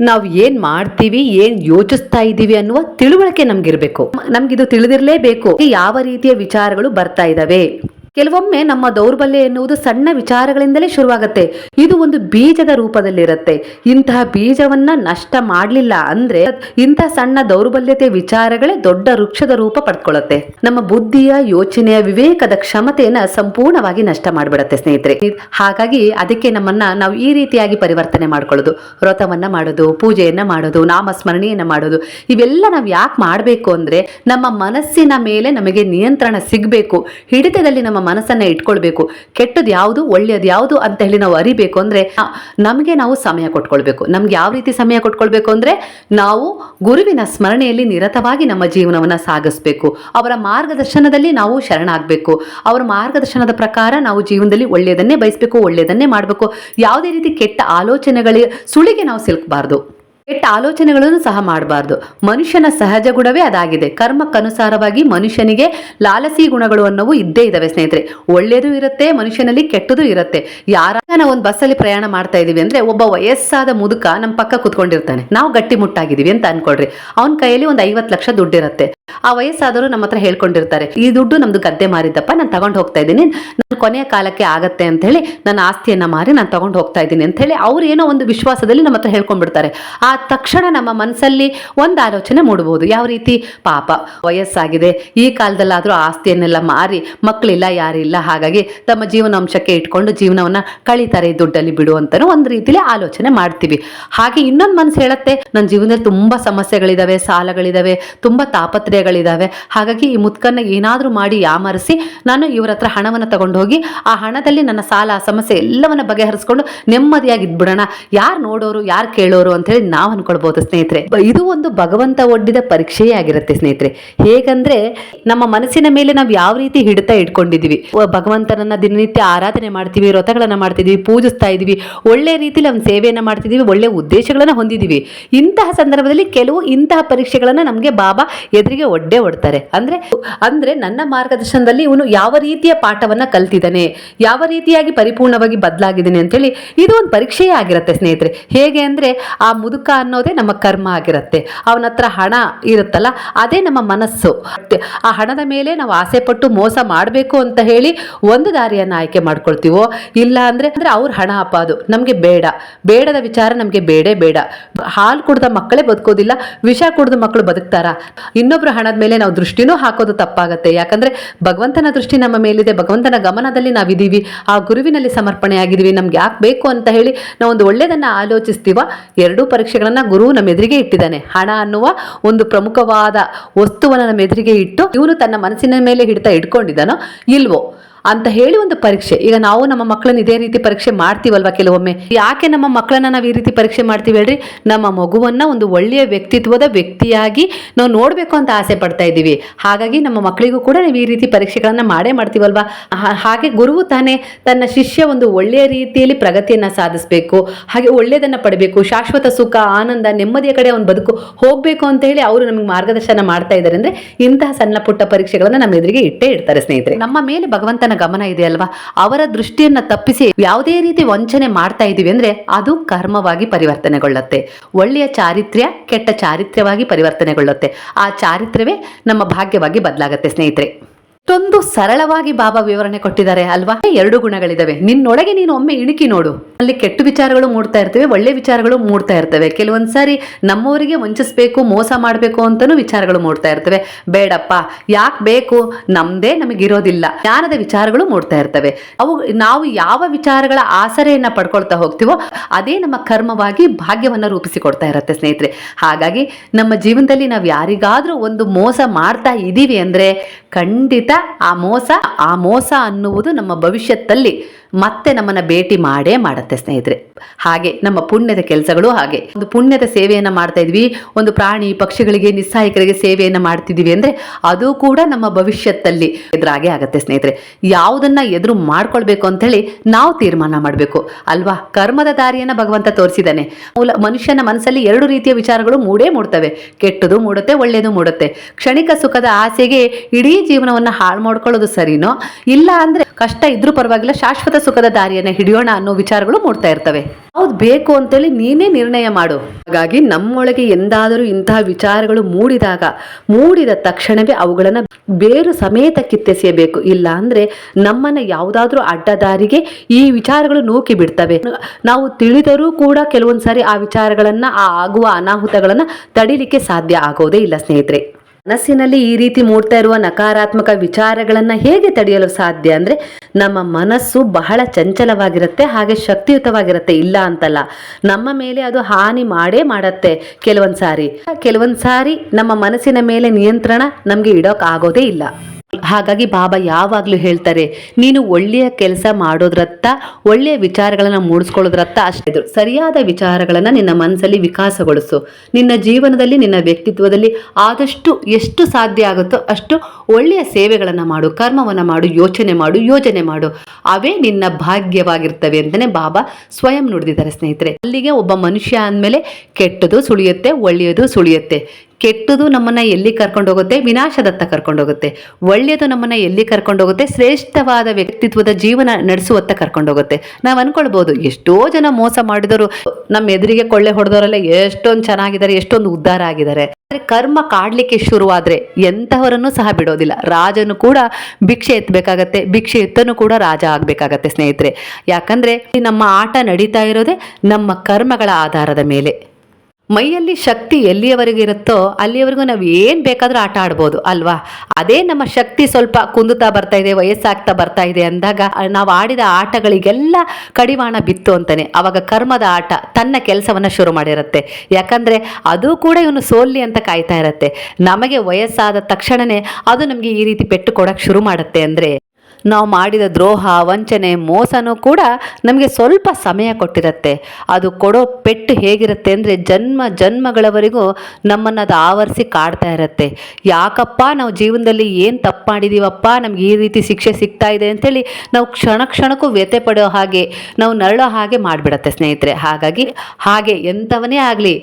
S1: ನಾವು ಏನ್ ಮಾಡ್ತೀವಿ, ಏನ್ ಯೋಚಿಸ್ತಾ ಇದ್ದೀವಿ ಅನ್ನುವ ತಿಳುವಳಿಕೆ ನಮ್ಗಿರ್ಬೇಕು. ನಮ್ಗಿದು ತಿಳಿದಿರಲೇಬೇಕು. ಯಾವ ರೀತಿಯ ವಿಚಾರಗಳು ಬರ್ತಾ ಇದಾವೆ? ಕೆಲವೊಮ್ಮೆ ನಮ್ಮ ದೌರ್ಬಲ್ಯ ಎನ್ನುವುದು ಸಣ್ಣ ವಿಚಾರಗಳಿಂದಲೇ ಶುರುವಾಗುತ್ತೆ. ಇದು ಒಂದು ಬೀಜದ ರೂಪದಲ್ಲಿರುತ್ತೆ. ಇಂತಹ ಬೀಜವನ್ನ ನಷ್ಟ ಮಾಡಲಿಲ್ಲ ಅಂದ್ರೆ ಇಂತಹ ಸಣ್ಣ ದೌರ್ಬಲ್ಯತೆ ವಿಚಾರಗಳೇ ದೊಡ್ಡ ವೃಕ್ಷದ ರೂಪ ಪಡ್ಕೊಳ್ಳುತ್ತೆ ನಮ್ಮ ಬುದ್ಧಿಯ, ಯೋಚನೆಯ ವಿವೇಕದ ಕ್ಷಮತೆಯನ್ನ ಸಂಪೂರ್ಣವಾಗಿ ನಷ್ಟ ಮಾಡಿಬಿಡುತ್ತೆ ಸ್ನೇಹಿತರೆ. ಹಾಗಾಗಿ ಅದಕ್ಕೆ ನಮ್ಮನ್ನ ನಾವು ಈ ರೀತಿಯಾಗಿ ಪರಿವರ್ತನೆ ಮಾಡ್ಕೊಳ್ಳೋದು. ವ್ರತವನ್ನ ಮಾಡೋದು, ಪೂಜೆಯನ್ನ ಮಾಡೋದು, ನಾಮಸ್ಮರಣೆಯನ್ನ ಮಾಡೋದು, ಇವೆಲ್ಲ ನಾವು ಯಾಕೆ ಮಾಡಬೇಕು ಅಂದ್ರೆ ನಮ್ಮ ಮನಸ್ಸಿನ ಮೇಲೆ ನಮಗೆ ನಿಯಂತ್ರಣ ಸಿಗಬೇಕು. ಹಿಡಿತದಲ್ಲಿ ನಮ್ಮ ಮನಸ್ಸನ್ನ ಇಟ್ಕೊಳ್ಬೇಕು. ಕೆಟ್ಟದ್ದು ಯಾವುದು ಒಳ್ಳೆಯದು ಯಾವುದು ಅಂತ ಹೇಳಿ ನಾವು ಅರಿಬೇಕು ಅಂದ್ರೆ, ನಮಗೆ ನಾವು ಸಮಯ ಕೊಟ್ಕೊಳ್ಬೇಕು. ನಮ್ಗೆ ಯಾವ ರೀತಿ ಸಮಯ ಕೊಟ್ಕೊಳ್ಬೇಕು ಅಂದ್ರೆ, ನಾವು ಗುರುವಿನ ಸ್ಮರಣೆಯಲ್ಲಿ ನಿರತವಾಗಿ ನಮ್ಮ ಜೀವನವನ್ನ ಸಾಗಿಸ್ಬೇಕು. ಅವರ ಮಾರ್ಗದರ್ಶನದಲ್ಲಿ ನಾವು ಶರಣಾಗಬೇಕು. ಅವರ ಮಾರ್ಗದರ್ಶನದ ಪ್ರಕಾರ ನಾವು ಜೀವನದಲ್ಲಿ ಒಳ್ಳೆಯದನ್ನೇ ಬಯಸಬೇಕು ಒಳ್ಳೆಯದನ್ನೇ ಮಾಡಬೇಕು. ಯಾವುದೇ ರೀತಿ ಕೆಟ್ಟ ಆಲೋಚನೆಗಳಿಗೆ ಸುಳಿಗೆ ನಾವು ಸಿಲುಕಬಾರ್ದು. ಕೆಟ್ಟ ಆಲೋಚನೆಗಳನ್ನು ಸಹ ಮಾಡಬಾರ್ದು. ಮನುಷ್ಯನ ಸಹಜ ಗುಣವೇ ಅದಾಗಿದೆ. ಕರ್ಮಕ್ಕನುಸಾರವಾಗಿ ಮನುಷ್ಯನಿಗೆ ಲಾಲಸಿ ಗುಣಗಳು ಅನ್ನೋವು ಇದ್ದೇ ಇದಾವೆ ಸ್ನೇಹಿತರೆ. ಒಳ್ಳೆಯದು ಇರುತ್ತೆ, ಮನುಷ್ಯನಲ್ಲಿ ಕೆಟ್ಟದು ಇರುತ್ತೆ. ಯಾರ ನಾವು ಒಂದು ಬಸ್ಸಲ್ಲಿ ಪ್ರಯಾಣ ಮಾಡ್ತಾ ಇದೀವಿ ಅಂದ್ರೆ ಒಬ್ಬ ವಯಸ್ಸಾದ ಮುದುಕ ನಮ್ಮ ಪಕ್ಕ ಕುತ್ಕೊಂಡಿರ್ತಾನೆ. ನಾವು ಗಟ್ಟಿ ಮುಟ್ಟಾಗಿದ್ದೀವಿ ಅಂತ ಅನ್ಕೊಳ್ರಿ. ಅವನ ಕೈಯಲ್ಲಿ ಒಂದು ಐವತ್ತು ಲಕ್ಷ ದುಡ್ಡಿರುತ್ತೆ. ಆ ವಯಸ್ಸಾದವರು ನಮ್ಮ ಹತ್ರ ಹೇಳ್ಕೊಂಡಿರ್ತಾರೆ, ಈ ದುಡ್ಡು ನಮ್ದು ಗದ್ದೆ ಮಾರಿದ್ದಪ್ಪ, ನಾನು ತಗೊಂಡು ಹೋಗ್ತಾ ಇದ್ದೀನಿ. ನನ್ನ ಕೊನೆಯ ಕಾಲಕ್ಕೆ ಆಗತ್ತೆ ಅಂತ ಹೇಳಿ, ನನ್ನ ಆಸ್ತಿಯನ್ನ ಮಾರಿ ನಾನು ತಗೊಂಡು ಹೋಗ್ತಾ ಇದ್ದೀನಿ ಅಂತ ಹೇಳಿ ಅವ್ರು ಏನೋ ಒಂದು ವಿಶ್ವಾಸದಲ್ಲಿ ನಮ್ಮ ಹತ್ರ ಹೇಳ್ಕೊಂಡ್ಬಿಡ್ತಾರೆ. ಆ ತಕ್ಷಣ ನಮ್ಮ ಮನಸ್ಸಲ್ಲಿ ಒಂದು ಆಲೋಚನೆ ಮೂಡಬಹುದು ಯಾವ ರೀತಿ? ಪಾಪ. ವಯಸ್ಸಾಗಿದೆ. ಈ ಕಾಲದಲ್ಲಾದರೂ ಆಸ್ತಿಯನ್ನೆಲ್ಲ ಮಾರಿ, ಮಕ್ಕಳಿಲ್ಲ, ಯಾರಿಲ್ಲ, ಹಾಗಾಗಿ ತಮ್ಮ ಜೀವನಾಂಶಕ್ಕೆ ಇಟ್ಕೊಂಡು ಜೀವನವನ್ನ ಕಳೀತಾರೆ ದುಡ್ಡಲ್ಲಿ ಬಿಡು ಅಂತಾನೂ ಒಂದು ರೀತಿಲಿ ಆಲೋಚನೆ ಮಾಡ್ತೀವಿ. ಹಾಗೆ ಇನ್ನೊಂದು ಮನಸ್ಸು ಹೇಳುತ್ತೆ ನನ್ನ ಜೀವನದಲ್ಲಿ ತುಂಬಾ ಸಮಸ್ಯೆಗಳಿದಾವೆ, ಸಾಲಗಳಿದಾವೆ, ತುಂಬಾ ತಾಪತ್ರಯಗಳಿದ್ದಾವೆ ಹಾಗಾಗಿ ಈ ಮುತ್ಕನ್ನ ಏನಾದರೂ ಮಾಡಿ ಯಾಮರಿಸಿ, ನಾನು ಇವ್ರ ಹತ್ರ ಹಣವನ್ನು ತಗೊಂಡು ಹೋಗಿ ಆ ಹಣದಲ್ಲಿ ನನ್ನ ಸಾಲ ಸಮಸ್ಯೆ ಎಲ್ಲವನ್ನ ಬಗೆಹರಿಸ್ಕೊಂಡು ನೆಮ್ಮದಿಯಾಗಿ ಇದ್ಬಿಡೋಣ ಯಾರು ನೋಡೋರು, ಯಾರು ಕೇಳೋರು ಅಂತ ಹೇಳಿ ನಾವು ಅನ್ಕೊಳ್ಬಹುದು ಸ್ನೇಹಿತರೆ. ಇದು ಒಂದು ಭಗವಂತ ಒಡ್ಡಿದ ಪರೀಕ್ಷೆಯೇ ಆಗಿರುತ್ತೆ ಸ್ನೇಹಿತರೆ. ಹೇಗಂದ್ರೆ ನಮ್ಮ ಮನಸ್ಸಿನ ಮೇಲೆ ನಾವು ಯಾವ ರೀತಿ ಹಿಡಿತ ಇಟ್ಕೊಂಡಿದೀವಿ ಭಗವಂತನನ್ನ ದಿನನಿತ್ಯ ಆರಾಧನೆ ಮಾಡ್ತೀವಿ, ವ್ರತಗಳನ್ನ ಮಾಡ್ತಿದೀವಿ ಪೂಜಿಸ್ತಾ ಇದೀವಿ ಒಳ್ಳೆ ರೀತಿಲಿ ಅವ್ನ ಸೇವೆಯನ್ನ ಮಾಡ್ತಿದೀವಿ ಒಳ್ಳೆ ಉದ್ದೇಶಗಳನ್ನ ಹೊಂದಿದೀವಿ ಇಂತಹ ಸಂದರ್ಭದಲ್ಲಿ ಕೆಲವು ಇಂತಹ ಪರೀಕ್ಷೆಗಳನ್ನ ನಮಗೆ ಬಾಬಾ ಎದುರಿಗೆ ಒಡ್ಡೆ ಒಡ್ತಾರೆ. ಅಂದ್ರೆ ಅಂದ್ರೆ ನನ್ನ ಮಾರ್ಗದರ್ಶನದಲ್ಲಿ ಇವನು ಯಾವ ರೀತಿಯ ಪಾಠವನ್ನ ಕಲ್ತಿದ್ದಾನೆ, ಯಾವ ರೀತಿಯಾಗಿ ಪರಿಪೂರ್ಣವಾಗಿ ಬದಲಾಗಿದ್ದಾನೆ ಅಂತೇಳಿ ಇದು ಒಂದು ಪರೀಕ್ಷೆಯೇ ಆಗಿರುತ್ತೆ ಸ್ನೇಹಿತರೆ. ಹೇಗೆ ಅಂದ್ರೆ ಆ ಮುದುಕ ಅನ್ನೋದೇ ನಮ್ಮ ಕರ್ಮ ಆಗಿರುತ್ತೆ. ಅವನ ಹತ್ರ ಹಣ ಇರುತ್ತಲ್ಲ, ಅದೇ ನಮ್ಮ ಮನಸ್ಸು. ಆ ಹಣದ ಮೇಲೆ ನಾವು ಆಸೆ ಪಟ್ಟು ಮೋಸ ಮಾಡಬೇಕು ಅಂತ ಹೇಳಿ ಒಂದು ದಾರಿಯನ್ನು ಆಯ್ಕೆ ಮಾಡ್ಕೊಳ್ತೀವೋ, ಇಲ್ಲ ಅಂದ್ರೆ, ಅಂದರೆ ಅವ್ರ ಹಣ ಅಪಾದು ನಮಗೆ ಬೇಡ. ಬೇಡದ ವಿಚಾರ ನಮಗೆ ಬೇಡೇ ಬೇಡ. ಹಾಲು ಕುಡ್ದ ಮಕ್ಕಳೇ ಬದುಕೋದಿಲ್ಲ, ವಿಷ ಕುಡ್ದ ಮಕ್ಕಳು ಬದುಕ್ತಾರ. ಇನ್ನೊಬ್ರ ಹಣದ ಮೇಲೆ ನಾವು ದೃಷ್ಟಿನೂ ಹಾಕೋದು ತಪ್ಪಾಗುತ್ತೆ. ಯಾಕಂದ್ರೆ ಭಗವಂತನ ದೃಷ್ಟಿ ನಮ್ಮ ಮೇಲಿದೆ, ಭಗವಂತನ ಗಮನದಲ್ಲಿ ನಾವಿದ್ದೀವಿ. ಆ ಗುರುವಿನಲ್ಲಿ ಸಮರ್ಪಣೆ ಆಗಿದ್ದೀವಿ ನಮ್ಗೆ ಯಾಕೆ ಬೇಕು ಅಂತ ಹೇಳಿ ನಾವು ಒಂದು ಒಳ್ಳೆಯದನ್ನು ಆಲೋಚಿಸ್ತೀವ? ಎರಡೂ ಪರೀಕ್ಷೆಗಳನ್ನ ಗುರು ನಮ್ಮ ಎದುರಿಗೆ ಇಟ್ಟಿದ್ದಾನೆ. ಹಣ ಅನ್ನುವ ಒಂದು ಪ್ರಮುಖವಾದ ವಸ್ತುವನ್ನು ನಮ್ಮ ಎದುರಿಗೆ ಇಟ್ಟು ಇವನು ತನ್ನ ಮನಸ್ಸಿನ ಮೇಲೆ ಹಿಡಿತ ಇಟ್ಕೊಂಡಿದ್ದಾನೋ ಇಲ್ವೋ. ಅಂತ ಹೇಳಿ ಒಂದು ಪರೀಕ್ಷೆ. ಈಗ ನಾವು ನಮ್ಮ ಮಕ್ಕಳನ್ನ ಇದೇ ರೀತಿ ಪರೀಕ್ಷೆ ಮಾಡ್ತೀವಲ್ವಾ ಕೆಲವೊಮ್ಮೆ? ಯಾಕೆ ನಮ್ಮ ಮಕ್ಕಳನ್ನ ನಾವು ಈ ರೀತಿ ಪರೀಕ್ಷೆ ಮಾಡ್ತೀವಿ ಹೇಳ್ರಿ? ನಮ್ಮ ಮಗುವನ್ನ ಒಂದು ಒಳ್ಳೆಯ ವ್ಯಕ್ತಿತ್ವದ ವ್ಯಕ್ತಿಯಾಗಿ ನಾವು ನೋಡಬೇಕು ಅಂತ ಆಸೆ ಪಡ್ತಾ ಇದ್ದೀವಿ. ಹಾಗಾಗಿ ನಮ್ಮ ಮಕ್ಕಳಿಗೂ ಕೂಡ ನಾವು ಈ ರೀತಿ ಪರೀಕ್ಷೆಗಳನ್ನ ಮಾಡೇ ಮಾಡ್ತೀವಲ್ವಾ? ಹಾಗೆ ಗುರುವು ತಾನೇ ತನ್ನ ಶಿಷ್ಯ ಒಂದು ಒಳ್ಳೆಯ ರೀತಿಯಲ್ಲಿ ಪ್ರಗತಿಯನ್ನ ಸಾಧಿಸಬೇಕು, ಹಾಗೆ ಒಳ್ಳೆಯದನ್ನ ಪಡಬೇಕು, ಶಾಶ್ವತ ಸುಖ, ಆನಂದ, ನೆಮ್ಮದಿಯ ಕಡೆ ಅವನು ಬದುಕು ಹೋಗಬೇಕು ಅಂತ ಹೇಳಿ ಅವರು ನಮಗೆ ಮಾರ್ಗದರ್ಶನ ಮಾಡ್ತಾ ಇದ್ದಾರೆ. ಅಂದ್ರೆ ಇಂತಹ ಸಣ್ಣ ಪುಟ್ಟ ಪರೀಕ್ಷೆಗಳನ್ನ ನಮ್ಮ ಎದುರಿಗೆ ಇಟ್ಟೇ ಇಡ್ತಾರೆ ಸ್ನೇಹಿತರೆ. ನಮ್ಮ ಮೇಲೆ ಭಗವಂತನ ಗಮನ ಇದೆ ಅಲ್ವಾ ಅವರ ದೃಷ್ಟಿಯನ್ನ ತಪ್ಪಿಸಿ ಯಾವುದೇ ರೀತಿ ವಂಚನೆ ಮಾಡ್ತಾ ಇದೀವಿ ಅಂದ್ರೆ ಅದು ಕರ್ಮವಾಗಿ ಪರಿವರ್ತನೆಗೊಳ್ಳುತ್ತೆ. ಒಳ್ಳೆಯ ಚಾರಿತ್ರ್ಯ ಕೆಟ್ಟ ಚಾರಿತ್ರ್ಯವಾಗಿ ಪರಿವರ್ತನೆಗೊಳ್ಳುತ್ತೆ. ಆ ಚಾರಿತ್ರ್ಯವೇ ನಮ್ಮ ಭಾಗ್ಯವಾಗಿ ಬದಲಾಗತ್ತೆ ಸ್ನೇಹಿತರೆ. ಇಷ್ಟೊಂದು ಸರಳವಾಗಿ ಬಾಬಾ ವಿವರಣೆ ಕೊಟ್ಟಿದ್ದಾರೆ ಅಲ್ವಾ? ಎರಡು ಗುಣಗಳಿದಾವೆ. ನಿನ್ನೊಳಗೆ ನೀನು ಒಮ್ಮೆ ಇಣುಕಿ ನೋಡು. ಅಲ್ಲಿ ಕೆಟ್ಟ ವಿಚಾರಗಳು ಮೂಡ್ತಾ ಇರ್ತವೆ, ಒಳ್ಳೆ ವಿಚಾರಗಳು ಮೂಡ್ತಾ ಇರ್ತವೆ. ಕೆಲವೊಂದ್ಸಾರಿ ನಮ್ಮವರಿಗೆ ವಂಚಿಸ್ಬೇಕು, ಮೋಸ ಮಾಡಬೇಕು ಅಂತಲೂ ವಿಚಾರಗಳು ಮೂಡ್ತಾ ಇರ್ತವೆ. ಬೇಡಪ್ಪ, ಯಾಕೆ ಬೇಕು? ನಮ್ದೇ ನಮಗಿರೋದಿಲ್ಲ. ಜ್ಞಾನದ ವಿಚಾರಗಳು ಮೂಡ್ತಾ ಇರ್ತವೆ. ಅವು, ನಾವು ಯಾವ ವಿಚಾರಗಳ ಆಸರೆಯನ್ನ ಪಡ್ಕೊಳ್ತಾ ಹೋಗ್ತೀವೋ, ಅದೇ ನಮ್ಮ ಕರ್ಮವಾಗಿ ಭಾಗ್ಯವನ್ನು ರೂಪಿಸಿಕೊಡ್ತಾ ಇರುತ್ತೆ ಸ್ನೇಹಿತರೆ. ಹಾಗಾಗಿ ನಮ್ಮ ಜೀವನದಲ್ಲಿ ನಾವು ಯಾರಿಗಾದರೂ ಒಂದು ಮೋಸ ಮಾಡ್ತಾ ಇದ್ದೀವಿ ಅಂದರೆ ಖಂಡಿತ ಆ ಮೋಸ ಆ ಮೋಸ ಅನ್ನುವುದು ನಮ್ಮ ಭವಿಷ್ಯದಲ್ಲಿ ಮತ್ತೆ ನಮ್ಮನ್ನ ಭೇಟಿ ಮಾಡೇ ಮಾಡುತ್ತೆ, ಸ್ನೇಹಿತರೆ. ಹಾಗೆ ನಮ್ಮ ಪುಣ್ಯದ ಕೆಲಸಗಳು ಹಾಗೆ. ಒಂದು ಪುಣ್ಯದ ಸೇವೆಯನ್ನು ಮಾಡ್ತಾ ಇದ್ವಿ, ಒಂದು ಪ್ರಾಣಿ ಪಕ್ಷಿಗಳಿಗೆ ನಿಸ್ಸಹಾಯಕರಿಗೆ ಸೇವೆಯನ್ನು ಮಾಡ್ತಿದ್ದೀವಿ ಅಂದ್ರೆ ಅದು ಕೂಡ ನಮ್ಮ ಭವಿಷ್ಯದಲ್ಲಿ ಎದುರಾಗೆ ಆಗುತ್ತೆ, ಸ್ನೇಹಿತರೆ. ಯಾವುದನ್ನ ಎದುರು ಮಾಡ್ಕೊಳ್ಬೇಕು ಅಂತ ಹೇಳಿ ನಾವು ತೀರ್ಮಾನ ಮಾಡಬೇಕು. ಅಲ್ವಾ? ಕರ್ಮದ ದಾರಿಯನ್ನ ಭಗವಂತ ತೋರಿಸಿದ್ದಾನೆ. ಮನುಷ್ಯನ ಮನಸ್ಸಲ್ಲಿ ಎರಡು ರೀತಿಯ ವಿಚಾರಗಳು ಮೂಡೇ ಮೂಡ್ತವೆ. ಕೆಟ್ಟದು ಮೂಡುತ್ತೆ, ಒಳ್ಳೆಯದು ಮೂಡುತ್ತೆ. ಕ್ಷಣಿಕ ಸುಖದ ಆಸೆಗೆ ಇಡೀ ಜೀವನವನ್ನ ಹಾಳು ಮಾಡ್ಕೊಳ್ಳೋದು ಸರಿನೋ? ಇಲ್ಲ ಅಂದ್ರೆ ಕಷ್ಟ ಇದ್ರೂ ಪರವಾಗಿಲ್ಲ, ಶಾಶ್ವತ ಸುಖದ ದಾರಿಯನ್ನ ಹಿಡಿಯೋಣ ಅನ್ನೋ ವಿಚಾರಗಳು ಮೂಡ್ತಾ ಇರ್ತವೆ. ಹೌದು, ಬೇಕು ಅಂತೇಳಿ ನೀನೇ ನಿರ್ಣಯ ಮಾಡು. ಹಾಗಾಗಿ ನಮ್ಮೊಳಗೆ ಎಂದಾದರೂ ಇಂತಹ ವಿಚಾರಗಳು ಮೂಡಿದಾಗ, ಮೂಡಿದ ತಕ್ಷಣವೇ ಅವುಗಳನ್ನ ಬೇರು ಸಮೇತ ಕಿತ್ತೆಸೆಯಬೇಕು ಇಲ್ಲ ಅಂದ್ರೆ ನಮ್ಮನ್ನ ಯಾವುದಾದ್ರೂ ಅಡ್ಡದಾರಿಗೆ ಈ ವಿಚಾರಗಳು ನೂಕಿ ಬಿಡ್ತವೆ. ನಾವು ತಿಳಿದರೂ ಕೂಡ ಕೆಲವೊಂದ್ಸಾರಿ ಆ ವಿಚಾರಗಳನ್ನ, ಆ ಆಗುವ ಅನಾಹುತಗಳನ್ನ ತಡಿಲಿಕ್ಕೆ ಸಾಧ್ಯ ಆಗೋದೇ ಇಲ್ಲ ಸ್ನೇಹಿತರೆ. ಮನಸ್ಸಿನಲ್ಲಿ ಈ ರೀತಿ ಮೂಡ್ತಾ ಇರುವ ನಕಾರಾತ್ಮಕ ವಿಚಾರಗಳನ್ನ ಹೇಗೆ ತಡೆಯಲು ಸಾಧ್ಯ? ಅಂದ್ರೆ ನಮ್ಮ ಮನಸ್ಸು ಬಹಳ ಚಂಚಲವಾಗಿರುತ್ತೆ, ಹಾಗೆ ಶಕ್ತಿಯುತವಾಗಿರುತ್ತೆ. ಇಲ್ಲ ಅಂತಲ್ಲ, ನಮ್ಮ ಮೇಲೆ ಅದು ಹಾನಿ ಮಾಡೇ ಮಾಡತ್ತೆ ಕೆಲವೊಂದ್ಸಾರಿ. ಕೆಲವೊಂದ್ಸಾರಿ ಕೆಲವೊಂದ್ ಸಾರಿ ನಮ್ಮ ಮನಸ್ಸಿನ ಮೇಲೆ ನಿಯಂತ್ರಣ ನಮ್ಗೆ ಇಡೋಕ್ ಆಗೋದೇ ಇಲ್ಲ. ಹಾಗಾಗಿ ಬಾಬಾ ಯಾವಾಗಲೂ ಹೇಳ್ತಾರೆ, ನೀನು ಒಳ್ಳೆಯ ಕೆಲಸ ಮಾಡೋದ್ರತ್ತ, ಒಳ್ಳೆಯ ವಿಚಾರಗಳನ್ನ ಮೂಡಿಸ್ಕೊಳ್ಳೋದ್ರತ್ತ ಅಷ್ಟೇ. ಸರಿಯಾದ ವಿಚಾರಗಳನ್ನ ನಿನ್ನ ಮನಸ್ಸಲ್ಲಿ ವಿಕಾಸಗೊಳಿಸು. ನಿನ್ನ ಜೀವನದಲ್ಲಿ, ನಿನ್ನ ವ್ಯಕ್ತಿತ್ವದಲ್ಲಿ ಆದಷ್ಟು ಎಷ್ಟು ಸಾಧ್ಯ ಆಗುತ್ತೋ ಅಷ್ಟು ಒಳ್ಳೆಯ ಸೇವೆಗಳನ್ನು ಮಾಡು, ಕರ್ಮವನ್ನ ಮಾಡು, ಯೋಚನೆ ಮಾಡು, ಯೋಜನೆ ಮಾಡು. ಅವೇ ನಿನ್ನ ಭಾಗ್ಯವಾಗಿರ್ತವೆ ಅಂತಾನೆ ಬಾಬಾ ಸ್ವಯಂ ನುಡಿದಿದ್ದಾರೆ ಸ್ನೇಹಿತರೆ. ಅಲ್ಲಿಗೆ ಒಬ್ಬ ಮನುಷ್ಯ ಅಂದಮೇಲೆ ಕೆಟ್ಟದು ಸುಳಿಯುತ್ತೆ, ಒಳ್ಳೆಯದು ಸುಳಿಯುತ್ತೆ. ಕೆಟ್ಟದು ನಮ್ಮನ್ನ ಎಲ್ಲಿ ಕರ್ಕೊಂಡು ಹೋಗುತ್ತೆ ವಿನಾಶದತ್ತ ಕರ್ಕೊಂಡು ಹೋಗುತ್ತೆ ಒಳ್ಳೆಯದು ನಮ್ಮನ್ನ ಎಲ್ಲಿ ಕರ್ಕೊಂಡು ಹೋಗುತ್ತೆ ಶ್ರೇಷ್ಠವಾದ ವ್ಯಕ್ತಿತ್ವದ ಜೀವನ ನಡೆಸುವತ್ತ ಕರ್ಕೊಂಡು ಹೋಗುತ್ತೆ ನಾವು ಅನ್ಕೊಳ್ಬಹುದು ಎಷ್ಟೋ ಜನ ಮೋಸ ಮಾಡಿದವರು ನಮ್ಮ ಎದುರಿಗೆ ಕೊಳ್ಳೆ ಹೊಡೆದವರೆಲ್ಲ ಎಷ್ಟೊಂದು ಚೆನ್ನಾಗಿದ್ದಾರೆ, ಎಷ್ಟೊಂದು ಉದ್ಧಾರ ಆಗಿದ್ದಾರೆ. ಆದರೆ ಕರ್ಮ ಕಾಡ್ಲಿಕ್ಕೆ ಶುರುವಾದ್ರೆ ಎಂತಹವರನ್ನು ಸಹ ಬಿಡೋದಿಲ್ಲ. ರಾಜನು ಕೂಡ ಭಿಕ್ಷೆ ಎತ್ತಬೇಕಾಗತ್ತೆ ಭಿಕ್ಷೆ ಎತ್ತನು ಕೂಡ ರಾಜ ಆಗ್ಬೇಕಾಗತ್ತೆ ಸ್ನೇಹಿತರೆ. ಯಾಕಂದ್ರೆ ನಮ್ಮ ಆಟ ನಡೀತಾ ಇರೋದೇ ನಮ್ಮ ಕರ್ಮಗಳ ಆಧಾರದ ಮೇಲೆ. ಮೈಯಲ್ಲಿ ಶಕ್ತಿ ಎಲ್ಲಿಯವರೆಗೆ ಇರುತ್ತೋ ಅಲ್ಲಿಯವರೆಗೂ ನಾವು ಏನು ಬೇಕಾದರೂ ಆಟ ಆಡ್ಬೋದು, ಅಲ್ವಾ? ಅದೇ ನಮ್ಮ ಶಕ್ತಿ ಸ್ವಲ್ಪ ಕುಂದುತ್ತಾ ಬರ್ತಾ ಇದೆ, ವಯಸ್ಸಾಗ್ತಾ ಬರ್ತಾ ಇದೆ ಅಂದಾಗ ನಾವು ಆಡಿದ ಆಟಗಳಿಗೆಲ್ಲ ಕಡಿವಾಣ ಬಿತ್ತು ಅಂತಾನೆ. ಅವಾಗ ಕರ್ಮದ ಆಟ ತನ್ನ ಕೆಲಸವನ್ನು ಶುರು ಮಾಡಿರುತ್ತೆ. ಯಾಕಂದರೆ ಅದು ಕೂಡ ಇವನು ಸೋಲ್ಲಿ ಅಂತ ಕಾಯ್ತಾ ಇರುತ್ತೆ. ನಮಗೆ ವಯಸ್ಸಾದ ತಕ್ಷಣವೇ ಅದು ನಮಗೆ ಈ ರೀತಿ ಪೆಟ್ಟು ಕೊಡೋಕ್ಕೆ ಶುರು ಮಾಡುತ್ತೆ ಅಂದ್ರೆ ನಾವು ಮಾಡಿದ ದ್ರೋಹ, ವಂಚನೆ, ಮೋಸನೂ ಕೂಡ ನಮಗೆ ಸ್ವಲ್ಪ ಸಮಯ ಕೊಟ್ಟಿರುತ್ತೆ. ಅದು ಕೊಡೋ ಪೆಟ್ಟು ಹೇಗಿರುತ್ತೆ ಅಂದರೆ ಜನ್ಮ ಜನ್ಮಗಳವರೆಗೂ ನಮ್ಮನ್ನು ಅದು ಆವರಿಸಿ ಕಾಡ್ತಾ ಇರುತ್ತೆ. ಯಾಕಪ್ಪ ನಾವು ಜೀವನದಲ್ಲಿ ಏನು ತಪ್ಪು ಮಾಡಿದೀವಪ್ಪ? ನಮ್ಗೆ ಈ ರೀತಿ ಶಿಕ್ಷೆ ಸಿಗ್ತಾ ಇದೆ ಅಂತೇಳಿ ನಾವು ಕ್ಷಣ ಕ್ಷಣಕ್ಕೂ ವ್ಯಥೆ ಪಡೋ ಹಾಗೆ, ನಾವು ನರಳೋ ಹಾಗೆ ಮಾಡಿಬಿಡತ್ತೆ ಸ್ನೇಹಿತರೆ. ಹಾಗಾಗಿ ಹಾಗೆ ಎಂಥವನೇ ಆಗಲಿ,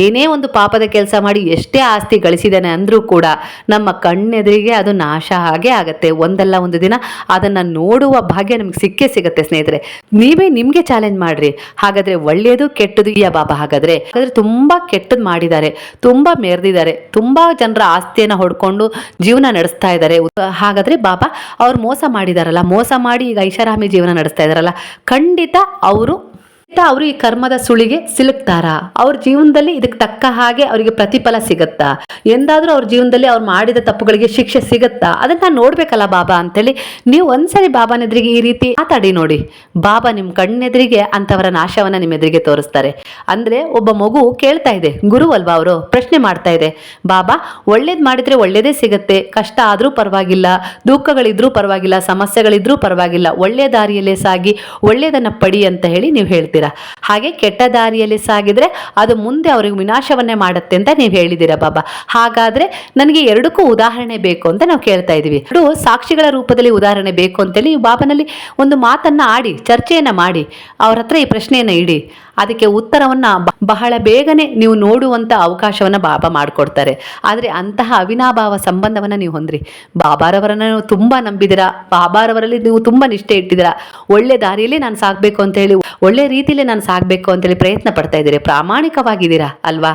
S1: ಏನೇ ಒಂದು ಪಾಪದ ಕೆಲಸ ಮಾಡಿ ಎಷ್ಟೇ ಆಸ್ತಿ ಗಳಿಸಿದ್ದಾನೆ ಅಂದರೂ ಕೂಡ ನಮ್ಮ ಕಣ್ಣೆದುರಿಗೆ ಅದು ನಾಶ ಹಾಗೆ ಆಗುತ್ತೆ. ಒಂದಲ್ಲ ಒಂದು ದಿನ ಅದನ್ನ ನೋಡುವ ಭಾಗ್ಯ ನಿಮ್ಗೆ ಸಿಕ್ಕೇ ಸಿಗುತ್ತೆ ಸ್ನೇಹಿತರೆ. ನೀವೇ ನಿಮಗೆ ಚಾಲೆಂಜ್ ಮಾಡ್ರಿ. ಹಾಗಾದ್ರೆ ಒಳ್ಳೆಯದು ಕೆಟ್ಟದು ಯಾ ಬಾಬಾ ಹಾಗಾದ್ರೆ ಹಾಗಾದರೆ ತುಂಬಾ ಕೆಟ್ಟದ್ದು ಮಾಡಿದ್ದಾರೆ. ತುಂಬಾ ಮೆರೆದಿದ್ದಾರೆ. ತುಂಬಾ ಜನರ ಆಸ್ತಿಯನ್ನು ಹೊಡ್ಕೊಂಡು ಜೀವನ ನಡೆಸ್ತಾ ಇದ್ದಾರೆ. ಹಾಗಾದ್ರೆ ಬಾಬಾ ಅವ್ರು ಮೋಸ ಮಾಡಿದಾರಲ್ಲ. ಮೋಸ ಮಾಡಿ ಈಗ ಐಷಾರಾಮಿ ಜೀವನ ನಡೆಸ್ತಾ ಇದ್ದಾರಲ್ಲ ಖಂಡಿತ ಅವರು ಅವರು ಈ ಕರ್ಮದ ಸುಳಿಗೆ ಸಿಲುಕ್ತಾರಾ. ಅವ್ರ ಜೀವನದಲ್ಲಿ ಇದಕ್ಕೆ ತಕ್ಕ ಹಾಗೆ ಅವರಿಗೆ ಪ್ರತಿಫಲ ಸಿಗುತ್ತಾ? ಎಂದಾದ್ರೂ ಅವ್ರ ಜೀವನದಲ್ಲಿ ಅವ್ರು ಮಾಡಿದ ತಪ್ಪುಗಳಿಗೆ ಶಿಕ್ಷೆ ಸಿಗುತ್ತಾ? ಅದನ್ನ ನೋಡ್ಬೇಕಲ್ಲ ಬಾಬಾ ಅಂತೇಳಿ. ನೀವು ಒಂದ್ಸರಿ ಬಾಬಾನ ಎದುರಿಗೆ ಈ ರೀತಿ ಮಾತಾಡಿ ನೋಡಿ. ಬಾಬಾ ನಿಮ್ ಕಣ್ಣೆದುರಿಗೆ ಅಂತವರ ನಾಶವನ್ನ ನಿಮ್ಮ ಎದುರಿಗೆ ತೋರಿಸ್ತಾರೆ. ಅಂದ್ರೆ ಒಬ್ಬ ಮಗು ಕೇಳ್ತಾ ಇದೆ. ಗುರು ಅಲ್ವಾ ಅವರು? ಪ್ರಶ್ನೆ ಮಾಡ್ತಾ ಇದೆ. ಬಾಬಾ, ಒಳ್ಳೇದ್ ಮಾಡಿದ್ರೆ ಒಳ್ಳೇದೇ ಸಿಗತ್ತೆ. ಕಷ್ಟ ಆದ್ರೂ ಪರವಾಗಿಲ್ಲ. ದುಃಖಗಳಿದ್ರೂ ಪರವಾಗಿಲ್ಲ. ಸಮಸ್ಯೆಗಳಿದ್ರೂ ಪರವಾಗಿಲ್ಲ. ಒಳ್ಳೆ ದಾರಿಯಲ್ಲೇ ಸಾಗಿ, ಒಳ್ಳೇದನ್ನ ಪಡಿ ಅಂತ ಹೇಳಿ ನೀವು ಹೇಳ್ತೀರಾ. ಹಾಗೆ ಕೆಟ್ಟ ದಾರಿಯಲ್ಲಿ ಸಾಗಿದ್ರೆ ಅದು ಮುಂದೆ ಅವ್ರಿಗೆ ವಿನಾಶವನ್ನೇ ಮಾಡುತ್ತೆ ಅಂತ ನೀವು ಹೇಳಿದ್ದೀರಾ ಬಾಬಾ. ಹಾಗಾದ್ರೆ ನನಗೆ ಎರಡಕ್ಕೂ ಉದಾಹರಣೆ ಬೇಕು ಅಂತ ನಾವು ಕೇಳ್ತಾ ಇದೀವಿ ಎರಡು ಸಾಕ್ಷಿಗಳ ರೂಪದಲ್ಲಿ ಉದಾಹರಣೆ ಬೇಕು ಅಂತೇಳಿ ನೀವು ಬಾಬಾನಲ್ಲಿ ಒಂದು ಮಾತನ್ನ ಆಡಿ, ಚರ್ಚೆಯನ್ನ ಮಾಡಿ, ಅವ್ರ ಹತ್ರ ಈ ಪ್ರಶ್ನೆಯನ್ನ ಇಡಿ. ಅದಕ್ಕೆ ಉತ್ತರವನ್ನ ಬಹಳ ಬೇಗನೆ ನೀವು ನೋಡುವಂತ ಅವಕಾಶವನ್ನ ಬಾಬಾ ಮಾಡಿಕೊಡ್ತಾರೆ. ಆದರೆ ಅಂತಹ ಅವಿನಾಭಾವ ಸಂಬಂಧವನ್ನ ನೀವು ಹೊಂದ್ರಿ. ಬಾಬಾರವರನ್ನ ನೀವು ತುಂಬಾ ನಂಬಿದಿರ. ಬಾಬಾರವರಲ್ಲಿ ನೀವು ತುಂಬಾ ನಿಷ್ಠೆ ಇಟ್ಟಿದ್ದೀರಾ. ಒಳ್ಳೆ ದಾರಿಯಲ್ಲಿ ನಾನು ಸಾಗಬೇಕು ಅಂತ ಹೇಳಿ, ಒಳ್ಳೆ ರೀತಿಯಲ್ಲಿ ನಾನು ಸಾಗಬೇಕು ಅಂತೇಳಿ ಪ್ರಯತ್ನ ಪಡ್ತಾ ಇದ್ದೀರಿ. ಪ್ರಾಮಾಣಿಕವಾಗಿದ್ದೀರಾ ಅಲ್ವಾ?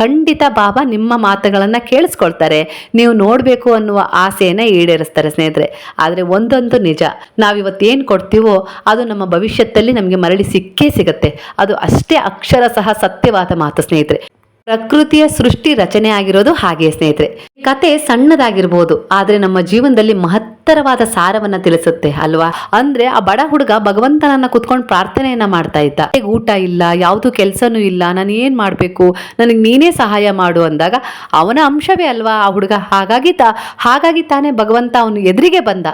S1: ಖಂಡಿತ ಬಾಬಾ ನಿಮ್ಮ ಮಾತುಗಳನ್ನು ಕೇಳಿಸ್ಕೊಳ್ತಾರೆ. ನೀವು ನೋಡಬೇಕು ಅನ್ನುವ ಆಸೆಯನ್ನು ಈಡೇರಿಸ್ತಾರೆ ಸ್ನೇಹಿತರೆ. ಆದರೆ ಒಂದೊಂದು ನಿಜ. ನಾವಿವತ್ತೇನು ಕೊಡ್ತೀವೋ ಅದು ನಮ್ಮ ಭವಿಷ್ಯದಲ್ಲಿ ನಮಗೆ ಮರಳಿ ಸಿಕ್ಕೇ ಸಿಗುತ್ತೆ. ಅದು ಅಷ್ಟೇ ಅಕ್ಷರ ಸಹ ಸತ್ಯವಾದ ಮಾತು ಸ್ನೇಹಿತರೆ. ಪ್ರಕೃತಿಯ ಸೃಷ್ಟಿ ರಚನೆ ಆಗಿರೋದು ಹಾಗೆ ಸ್ನೇಹಿತರೆ. ಕತೆ ಸಣ್ಣದಾಗಿರ್ಬೋದು, ಆದ್ರೆ ನಮ್ಮ ಜೀವನದಲ್ಲಿ ಮಹತ್ತರವಾದ ಸಾರವನ್ನ ತಿಳಿಸುತ್ತೆ, ಅಲ್ವಾ? ಅಂದ್ರೆ ಆ ಬಡ ಹುಡುಗ ಭಗವಂತನನ್ನ ಕುತ್ಕೊಂಡು ಪ್ರಾರ್ಥನೆಯನ್ನ ಮಾಡ್ತಾ ಇದ್ದ. ಹೇಗೆ ಊಟ ಇಲ್ಲ, ಯಾವುದು ಕೆಲಸನೂ ಇಲ್ಲ, ನಾನು ಏನ್ ಮಾಡ್ಬೇಕು? ನನಗೆ ನೀನೇ ಸಹಾಯ ಮಾಡು ಅಂದಾಗ, ಅವನ ಅಂಶವೇ ಅಲ್ವಾ ಆ ಹುಡುಗ? ಹಾಗಾಗಿ ತಾ ಹಾಗಾಗಿ ತಾನೇ ಭಗವಂತ ಅವನು ಎದುರಿಗೆ ಬಂದ.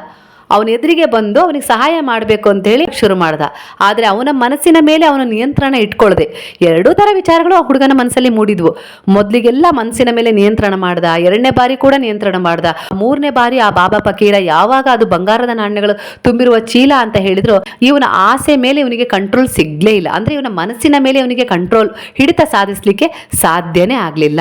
S1: ಅವನ ಎದುರಿಗೆ ಬಂದು ಅವನಿಗೆ ಸಹಾಯ ಮಾಡಬೇಕು ಅಂತ ಹೇಳಿ ಶುರು ಮಾಡ್ದ. ಆದರೆ ಅವನ ಮನಸ್ಸಿನ ಮೇಲೆ ಅವನ ನಿಯಂತ್ರಣ ಇಟ್ಕೊಳ್ಳದೆ ಎರಡೂ ಥರ ವಿಚಾರಗಳು ಆ ಹುಡುಗನ ಮನಸ್ಸಲ್ಲಿ ಮೂಡಿದ್ವು. ಮೊದಲಿಗೆಲ್ಲ ಮನಸ್ಸಿನ ಮೇಲೆ ನಿಯಂತ್ರಣ ಮಾಡ್ದ. ಎರಡನೇ ಬಾರಿ ಕೂಡ ನಿಯಂತ್ರಣ ಮಾಡ್ದ. ಮೂರನೇ ಬಾರಿ ಆ ಬಾಬಾ ಪಕೀರ ಯಾವಾಗ ಅದು ಬಂಗಾರದ ನಾಣ್ಯಗಳು ತುಂಬಿರುವ ಚೀಲ ಅಂತ ಹೇಳಿದ್ರು, ಇವನ ಆಸೆ ಮೇಲೆ ಇವನಿಗೆ ಕಂಟ್ರೋಲ್ ಸಿಗ್ಲೇ ಇಲ್ಲ. ಅಂದ್ರೆ ಇವನ ಮನಸ್ಸಿನ ಮೇಲೆ ಇವನಿಗೆ ಕಂಟ್ರೋಲ್ ಹಿಡಿತ ಸಾಧಿಸಲಿಕ್ಕೆ ಸಾಧ್ಯನೇ ಆಗಲಿಲ್ಲ.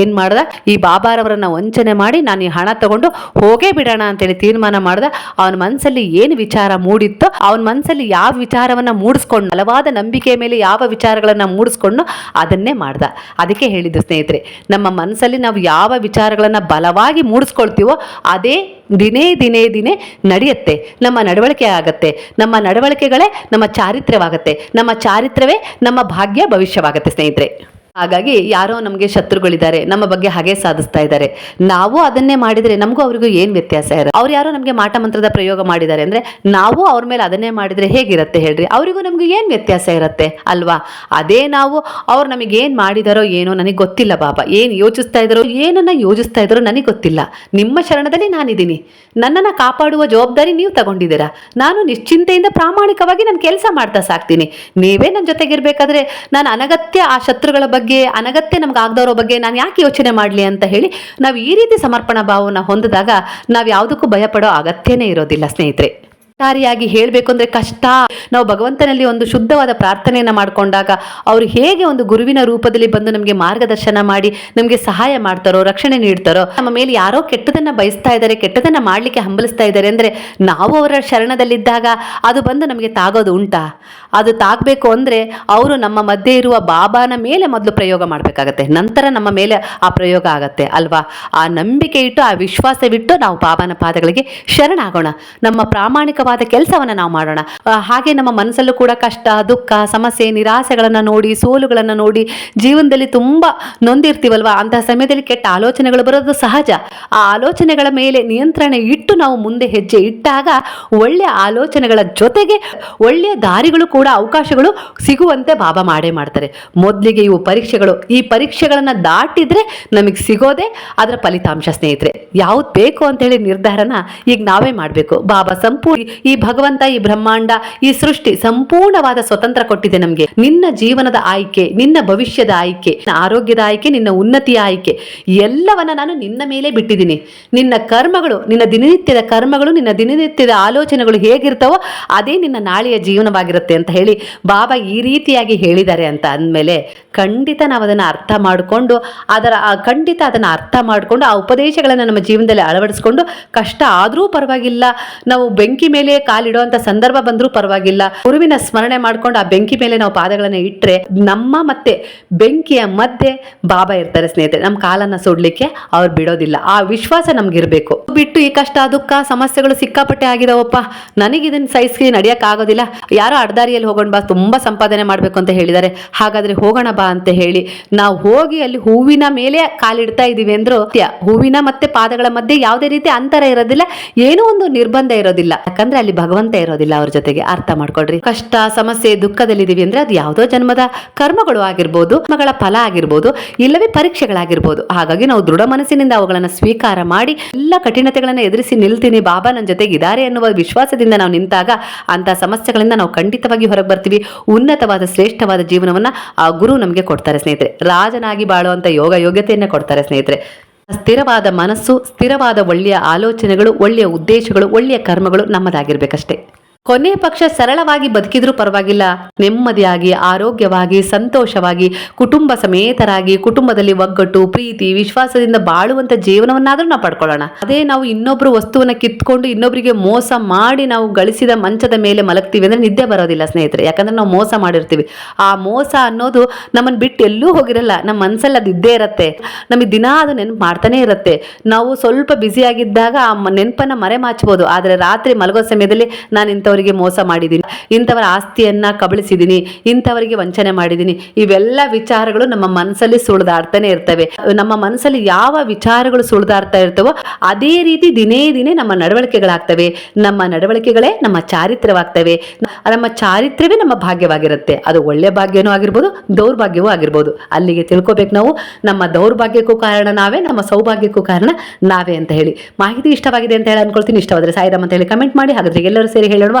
S1: ಏನು ಮಾಡ್ದ? ಈ ಬಾಬಾರವರನ್ನ ವಂಚನೆ ಮಾಡಿ ನಾನು ಈ ಹಣ ತಗೊಂಡು ಹೋಗೇ ಬಿಡೋಣ ಅಂತೇಳಿ ತೀರ್ಮಾನ ಮಾಡ್ದ. ಅವನ ಮನಸ್ಸಲ್ಲಿ ಏನು ವಿಚಾರ ಮೂಡಿತ್ತೋ, ಅವನ ಮನಸ್ಸಲ್ಲಿ ಯಾವ ವಿಚಾರವನ್ನ ಮೂಡಿಸ್ಕೊಂಡು, ಬಲವಾದ ನಂಬಿಕೆ ಮೇಲೆ ಯಾವ ವಿಚಾರಗಳನ್ನ ಮೂಡಿಸ್ಕೊಂಡು ಅದನ್ನೇ ಮಾಡ್ದ. ಅದಕ್ಕೆ ಹೇಳಿದ್ದು, ಸ್ನೇಹಿತರೆ, ನಮ್ಮ ಮನಸ್ಸಲ್ಲಿ ನಾವು ಯಾವ ವಿಚಾರಗಳನ್ನ ಬಲವಾಗಿ ಮೂಡಿಸ್ಕೊಳ್ತೀವೋ, ಅದೇ ದಿನೇ ದಿನೇ ದಿನೇ ನಡೆಯುತ್ತೆ. ನಮ್ಮ ನಡವಳಿಕೆ ಆಗುತ್ತೆ. ನಮ್ಮ ನಡವಳಿಕೆಗಳೇ ನಮ್ಮ ಚಾರಿತ್ರ್ಯವಾಗತ್ತೆ. ನಮ್ಮ ಚಾರಿತ್ರ್ಯವೇ ನಮ್ಮ ಭಾಗ್ಯ ಭವಿಷ್ಯವಾಗುತ್ತೆ, ಸ್ನೇಹಿತರೆ. ಹಾಗಾಗಿ ಯಾರೋ ನಮಗೆ ಶತ್ರುಗಳಿದ್ದಾರೆ, ನಮ್ಮ ಬಗ್ಗೆ ಹಾಗೆ ಸಾಧಿಸ್ತಾ ಇದ್ದಾರೆ. ನಾವು ಅದನ್ನೇ ಮಾಡಿದರೆ ನಮಗೂ ಅವರಿಗೂ ಏನು ವ್ಯತ್ಯಾಸ ಇರೋದು ಅವ್ರು ಯಾರೋ ನಮಗೆ ಮಾಟ ಮಂತ್ರದ ಪ್ರಯೋಗ ಮಾಡಿದ್ದಾರೆ ಅಂದ್ರೆ ನಾವು ಅವ್ರ ಮೇಲೆ ಅದನ್ನೇ ಮಾಡಿದ್ರೆ ಹೇಗಿರುತ್ತೆ ಹೇಳ್ರಿ? ಅವರಿಗೂ ನಮ್ಗೆ ಏನು ವ್ಯತ್ಯಾಸ ಇರುತ್ತೆ ಅಲ್ವಾ? ಅದೇ ನಾವು ಅವ್ರು ನಮಗೇನು ಮಾಡಿದಾರೋ ಏನೋ ನನಗೆ ಗೊತ್ತಿಲ್ಲ ಬಾಬಾ. ಏನು ಯೋಚಿಸ್ತಾ ಇದ್ದಾರೋ, ಏನನ್ನ ಯೋಚಿಸ್ತಾ ಇದ್ದಾರೋ ನನಗೆ ಗೊತ್ತಿಲ್ಲ. ನಿಮ್ಮ ಶರಣದಲ್ಲಿ ನಾನಿದ್ದೀನಿ. ನನ್ನನ್ನು ಕಾಪಾಡುವ ಜವಾಬ್ದಾರಿ ನೀವು ತಗೊಂಡಿದ್ದೀರಾ? ನಾನು ನಿಶ್ಚಿಂತೆಯಿಂದ ಪ್ರಾಮಾಣಿಕವಾಗಿ ನಾನು ಕೆಲಸ ಮಾಡ್ತಾ ಸಾಕ್ತೀನಿ. ನೀವೇ ನನ್ನ ಜೊತೆಗಿರಬೇಕಾದ್ರೆ ನಾನು ಅನಗತ್ಯ ಆ ಶತ್ರುಗಳ ಬಗ್ಗೆ ಅನಗತ್ಯ ನಮ್ಗೆ ಆಗದವ್ರ ಬಗ್ಗೆ ನಾನು ಯಾಕೆ ಯೋಚನೆ ಮಾಡಲಿ ಅಂತ ಹೇಳಿ ನಾವು ಈ ರೀತಿ ಸಮರ್ಪಣಾ ಭಾವವನ್ನು ಹೊಂದಿದಾಗ ನಾವು ಯಾವುದಕ್ಕೂ ಭಯಪಡೋ ಅಗತ್ಯನೇ ಇರೋದಿಲ್ಲ ಸ್ನೇಹಿತರೆ. ಒಟ್ಟಾರೆಯಾಗಿ ಹೇಳಬೇಕು ಅಂದರೆ ಕಷ್ಟ. ನಾವು ಭಗವಂತನಲ್ಲಿ ಒಂದು ಶುದ್ಧವಾದ ಪ್ರಾರ್ಥನೆಯನ್ನು ಮಾಡಿಕೊಂಡಾಗ ಅವರು ಹೇಗೆ ಒಂದು ಗುರುವಿನ ರೂಪದಲ್ಲಿ ಬಂದು ನಮಗೆ ಮಾರ್ಗದರ್ಶನ ಮಾಡಿ ನಮಗೆ ಸಹಾಯ ಮಾಡ್ತಾರೋ, ರಕ್ಷಣೆ ನೀಡ್ತಾರೋ, ನಮ್ಮ ಮೇಲೆ ಯಾರೋ ಕೆಟ್ಟದನ್ನು ಬಯಸ್ತಾ ಇದ್ದಾರೆ, ಕೆಟ್ಟದನ್ನ ಮಾಡಲಿಕ್ಕೆ ಹಂಬಲಿಸ್ತಾ ಇದ್ದಾರೆ ಅಂದರೆ ನಾವು ಅವರ ಶರಣದಲ್ಲಿದ್ದಾಗ ಅದು ಬಂದು ನಮಗೆ ತಾಗೋದು ಉಂಟಾ? ಅದು ತಾಗಬೇಕು ಅಂದರೆ ಅವರು ನಮ್ಮ ಮಧ್ಯೆ ಇರುವ ಬಾಬಾನ ಮೇಲೆ ಮೊದಲು ಪ್ರಯೋಗ ಮಾಡಬೇಕಾಗತ್ತೆ. ನಂತರ ನಮ್ಮ ಮೇಲೆ ಆ ಪ್ರಯೋಗ ಆಗತ್ತೆ ಅಲ್ವಾ? ಆ ನಂಬಿಕೆ ಇಟ್ಟು, ಆ ವಿಶ್ವಾಸವಿಟ್ಟು ನಾವು ಬಾಬಾನ ಪಾದಗಳಿಗೆ ಶರಣಾಗೋಣ. ನಮ್ಮ ಪ್ರಾಮಾಣಿಕವಾದ ಕೆಲಸವನ್ನ ನಾವು ಮಾಡೋಣ. ಹಾಗೆ ನಮ್ಮ ಮನಸ್ಸಲ್ಲೂ ಕೂಡ ಕಷ್ಟ, ದುಃಖ, ಸಮಸ್ಯೆ, ನಿರಾಸೆಗಳನ್ನು ನೋಡಿ, ಸೋಲುಗಳನ್ನು ನೋಡಿ ಜೀವನದಲ್ಲಿ ತುಂಬಾ ನೊಂದಿರ್ತೀವಲ್ವ? ಅಂತಹ ಸಮಯದಲ್ಲಿ ಕೆಟ್ಟ ಆಲೋಚನೆಗಳು ಬರೋದು ಸಹಜ. ಆ ಆಲೋಚನೆಗಳ ಮೇಲೆ ನಿಯಂತ್ರಣ ಇಟ್ಟು ನಾವು ಮುಂದೆ ಹೆಜ್ಜೆ ಇಟ್ಟಾಗ ಒಳ್ಳೆಯ ಆಲೋಚನೆಗಳ ಜೊತೆಗೆ ಒಳ್ಳೆಯ ದಾರಿಗಳು ಕೂಡ, ಅವಕಾಶಗಳು ಸಿಗುವಂತೆ ಬಾಬಾ ಮಾಡೇ ಮಾಡ್ತಾರೆ. ಮೊದಲಿಗೆ ಇವು ಪರೀಕ್ಷೆಗಳು. ಈ ಪರೀಕ್ಷೆಗಳನ್ನು ದಾಟಿದ್ರೆ ನಮಗೆ ಸಿಗೋದೇ ಅದರ ಫಲಿತಾಂಶ ಸ್ನೇಹಿತರೆ. ಯಾವ್ದು ಬೇಕು ಅಂತ ಹೇಳಿ ನಿರ್ಧಾರನ ಈಗ ನಾವೇ ಮಾಡಬೇಕು. ಬಾಬಾ ಸಂಪೂರ್ಣ ಈ ಭಗವಂತ, ಈ ಬ್ರಹ್ಮಾಂಡ, ಈ ಸೃಷ್ಟಿ ಸಂಪೂರ್ಣವಾದ ಸ್ವತಂತ್ರ ಕೊಟ್ಟಿದೆ ನಮಗೆ. ನಿನ್ನ ಜೀವನದ ಆಯ್ಕೆ, ನಿನ್ನ ಭವಿಷ್ಯದ ಆಯ್ಕೆ ಆರೋಗ್ಯದ ಆಯ್ಕೆ, ನಿನ್ನ ಉನ್ನತಿಯ ಆಯ್ಕೆ, ಎಲ್ಲವನ್ನ ನಾನು ನಿನ್ನ ಮೇಲೆ ಬಿಟ್ಟಿದ್ದೀನಿ. ನಿನ್ನ ಕರ್ಮಗಳು, ನಿನ್ನ ದಿನನಿತ್ಯದ ಕರ್ಮಗಳು, ನಿನ್ನ ದಿನನಿತ್ಯದ ಆಲೋಚನೆಗಳು ಹೇಗಿರ್ತಾವೋ ಅದೇ ನಿನ್ನ ನಾಳೆಯ ಜೀವನವಾಗಿರುತ್ತೆ ಅಂತ ಹೇಳಿ ಬಾಬಾ ಈ ರೀತಿಯಾಗಿ ಹೇಳಿದ್ದಾರೆ ಅಂತ ಅಂದಮೇಲೆ ಖಂಡಿತ ನಾವು ಅದನ್ನು ಅರ್ಥ ಮಾಡಿಕೊಂಡು ಅದರ ಖಂಡಿತ ಅದನ್ನು ಅರ್ಥ ಮಾಡಿಕೊಂಡು ಆ ಉಪದೇಶಗಳನ್ನು ನಮ್ಮ ಜೀವನದಲ್ಲಿ ಅಳವಡಿಸ್ಕೊಂಡು ಕಷ್ಟ ಆದರೂ ಪರವಾಗಿಲ್ಲ, ನಾವು ಬೆಂಕಿ ಮೇಲೆ ಮೇಲೆಯೇ ಕಾಲಿಡುವಂತ ಸಂದರ್ಭ ಬಂದ್ರೂ ಪರವಾಗಿಲ್ಲ. ಗುರುವಿನ ಸ್ಮರಣೆ ಮಾಡ್ಕೊಂಡು ಆ ಬೆಂಕಿ ಮೇಲೆ ನಾವು ಪಾದಗಳನ್ನ ಇಟ್ಟರೆ ನಮ್ಮ ಮತ್ತೆ ಬೆಂಕಿಯ ಮಧ್ಯೆ ಬಾಬಾ ಇರ್ತಾರೆ ಸ್ನೇಹಿತರೆ. ನಮ್ಮ ಕಾಲನ್ನ ಸುಡ್ಲಿಕ್ಕೆ ಅವ್ರು ಬಿಡೋದಿಲ್ಲ. ಆ ವಿಶ್ವಾಸ ನಮ್ಗಿರ್ಬೇಕು. ಬಿಟ್ಟು ಈ ಕಷ್ಟ, ದುಃಖ, ಸಮಸ್ಯೆಗಳು ಸಿಕ್ಕಾಪಟ್ಟೆ ಆಗಿದಾವಪ್ಪ. ನನಗೆ ಇದನ್ನ ಸಹಿಸಿ ನಡಿಯಕ್ ಆಗೋದಿಲ್ಲ. ಯಾರೋ ಅಡ್ದಾರಿಯಲ್ಲಿ ಹೋಗೋಣ ಬಾ, ತುಂಬಾ ಸಂಪಾದನೆ ಮಾಡ್ಬೇಕು ಅಂತ ಹೇಳಿದ್ದಾರೆ. ಹಾಗಾದ್ರೆ ಹೋಗೋಣ ಬಾ ಅಂತ ಹೇಳಿ ನಾವು ಹೋಗಿ ಅಲ್ಲಿ ಹೂವಿನ ಮೇಲೆ ಕಾಲಿಡ್ತಾ ಇದೀವಿ ಅಂದ್ರು. ಹೂವಿನ ಮತ್ತೆ ಪಾದಗಳ ಮಧ್ಯೆ ಯಾವುದೇ ರೀತಿ ಅಂತರ ಇರೋದಿಲ್ಲ. ಏನೋ ಒಂದು ನಿರ್ಬಂಧ ಇರೋದಿಲ್ಲ. ಯಾಕಂದ್ರೆ ಅಲ್ಲಿ ಭಗವಂತ ಇರೋದಿಲ್ಲ ಅವ್ರ ಜೊತೆಗೆ ಅರ್ಥ ಮಾಡ್ಕೊಳ್ರಿ. ಕಷ್ಟ, ಸಮಸ್ಯೆ, ದುಃಖದಲ್ಲಿದ್ದೀವಿ ಅಂದ್ರೆ ಅದು ಯಾವುದೋ ಜನ್ಮದ ಕರ್ಮಗಳು ಆಗಿರ್ಬೋದು, ಮಗಳ ಫಲ ಆಗಿರ್ಬೋದು, ಇಲ್ಲವೇ ಪರೀಕ್ಷೆಗಳಾಗಿರ್ಬೋದು. ಹಾಗಾಗಿ ನಾವು ದೃಢ ಮನಸ್ಸಿನಿಂದ ಅವುಗಳನ್ನ ಸ್ವೀಕಾರ ಮಾಡಿ ಎಲ್ಲ ಕಠಿಣತೆಗಳನ್ನ ಎದುರಿಸಿ ನಿಲ್ತೀನಿ, ಬಾಬಾ ನನ್ನ ಜೊತೆಗೆ ಇದ್ದಾರೆ ಅನ್ನುವ ವಿಶ್ವಾಸದಿಂದ ನಾವು ನಿಂತಾಗ ಅಂತ ಸಮಸ್ಯೆಗಳಿಂದ ನಾವು ಖಂಡಿತವಾಗಿ ಹೊರಗೆ ಬರ್ತೀವಿ. ಉನ್ನತವಾದ, ಶ್ರೇಷ್ಠವಾದ ಜೀವನವನ್ನ ಆ ಗುರು ನಮಗೆ ಕೊಡ್ತಾರೆ ಸ್ನೇಹಿತರೆ. ರಾಜನಾಗಿ ಬಾಳುವಂತ ಯೋಗ ಯೋಗ್ಯತೆಯನ್ನ ಕೊಡ್ತಾರೆ ಸ್ನೇಹಿತರೆ. ಸ್ಥಿರವಾದ ಮನಸ್ಸು ಸ್ಥಿರವಾದ ಒಳ್ಳೆಯ ಆಲೋಚನೆಗಳು ಒಳ್ಳೆಯ ಉದ್ದೇಶಗಳು ಒಳ್ಳೆಯ ಕರ್ಮಗಳು ನಮ್ಮದಾಗಿರ್ಬೇಕಷ್ಟೇ. ಕೊನೆಯ ಪಕ್ಷ ಸರಳವಾಗಿ ಬದುಕಿದ್ರೂ ಪರವಾಗಿಲ್ಲ. ನೆಮ್ಮದಿಯಾಗಿ, ಆರೋಗ್ಯವಾಗಿ, ಸಂತೋಷವಾಗಿ, ಕುಟುಂಬ ಸಮೇತರಾಗಿ, ಕುಟುಂಬದಲ್ಲಿ ಒಗ್ಗಟ್ಟು, ಪ್ರೀತಿ, ವಿಶ್ವಾಸದಿಂದ ಬಾಳುವಂತ ಜೀವನವನ್ನಾದ್ರೂ ನಾವು ಪಡ್ಕೊಳ್ಳೋಣ. ಅದೇ ನಾವು ಇನ್ನೊಬ್ರು ವಸ್ತುವನ್ನ ಕಿತ್ಕೊಂಡು ಇನ್ನೊಬ್ಬರಿಗೆ ಮೋಸ ಮಾಡಿ ನಾವು ಗಳಿಸಿದ ಮಂಚದ ಮೇಲೆ ಮಲಗ್ತೀವಿ ಅಂದ್ರೆ ನಿದ್ದೆ ಬರೋದಿಲ್ಲ ಸ್ನೇಹಿತರೆ. ಯಾಕಂದ್ರೆ ನಾವು ಮೋಸ ಮಾಡಿರ್ತೀವಿ. ಆ ಮೋಸ ಅನ್ನೋದು ನಮ್ಮನ್ನ ಬಿಟ್ಟು ಎಲ್ಲೂ ಹೋಗಿರಲ್ಲ. ನಮ್ಮ ಮನ್ಸಲ್ಲಿ ಅದು ಇದ್ದೇ ಇರತ್ತೆ. ನಮಗೆ ದಿನ ಅದು ನೆನಪು ಮಾಡ್ತಾನೆ ಇರುತ್ತೆ. ನಾವು ಸ್ವಲ್ಪ ಬ್ಯುಸಿ ಆಗಿದ್ದಾಗ ಆ ನೆನಪನ್ನ ಮರೆ ಮಾಚ್ಬೋದು ಆದ್ರೆ ರಾತ್ರಿ ಮಲಗೋ ಸಮಯದಲ್ಲಿ ನಾನು ಇಂಥವರಿಗೆ ಮೋಸ ಮಾಡಿದ್ದೀನಿ ಇಂಥವರ ಆಸ್ತಿಯನ್ನ ಕಬಳಿಸಿದ್ದೀನಿ ಇಂಥವರಿಗೆ ವಂಚನೆ ಮಾಡಿದ್ದೀನಿ ಇವೆಲ್ಲ ವಿಚಾರಗಳು ನಮ್ಮ ಮನಸ್ಸಲ್ಲಿ ಸುಳಿದಾಡ್ತಾನೆ ಇರ್ತವೆ. ನಮ್ಮ ಮನಸ್ಸಲ್ಲಿ ಯಾವ ವಿಚಾರಗಳು ಸುಳಿದಾಡ್ತಾ ಇರ್ತವೋ ಅದೇ ರೀತಿ ದಿನೇ ದಿನೇ ನಮ್ಮ ನಡವಳಿಕೆಗಳಾಗ್ತವೆ. ನಮ್ಮ ನಡವಳಿಕೆಗಳೇ ನಮ್ಮ ಚಾರಿತ್ರ್ಯವಾಗ್ತವೆ ನಮ್ಮ ಚಾರಿತ್ರ್ಯವೇ ನಮ್ಮ ಭಾಗ್ಯವಾಗಿರುತ್ತೆ. ಅದು ಒಳ್ಳೆ ಭಾಗ್ಯನೂ ಆಗಿರ್ಬೋದು, ದೌರ್ಭಾಗ್ಯವೂ ಆಗಿರ್ಬೋದು. ಅಲ್ಲಿಗೆ ತಿಳ್ಕೊಬೇಕು ನಾವು. ನಮ್ಮ ದೌರ್ಭಾಗ್ಯಕ್ಕೂ ಕಾರಣ ನಾವೇ, ನಮ್ಮ ಸೌಭಾಗ್ಯಕ್ಕೂ ಕಾರಣ ನಾವೇ ಅಂತ ಹೇಳಿ. ಮಾಹಿತಿ ಇಷ್ಟವಾಗಿದೆ ಅಂತ ಹೇಳಿ ಅನ್ಕೊಳ್ತೀನಿ. ಇಷ್ಟವಾದ್ರೆ ಸಾಯಿರಾಮ್ ಅಂತ ಹೇಳಿ ಕಮೆಂಟ್ ಮಾಡಿ. ಹಾಗಾದ್ರೆ ಎಲ್ಲರೂ ಸೇರಿ ಹೇಳೋಣ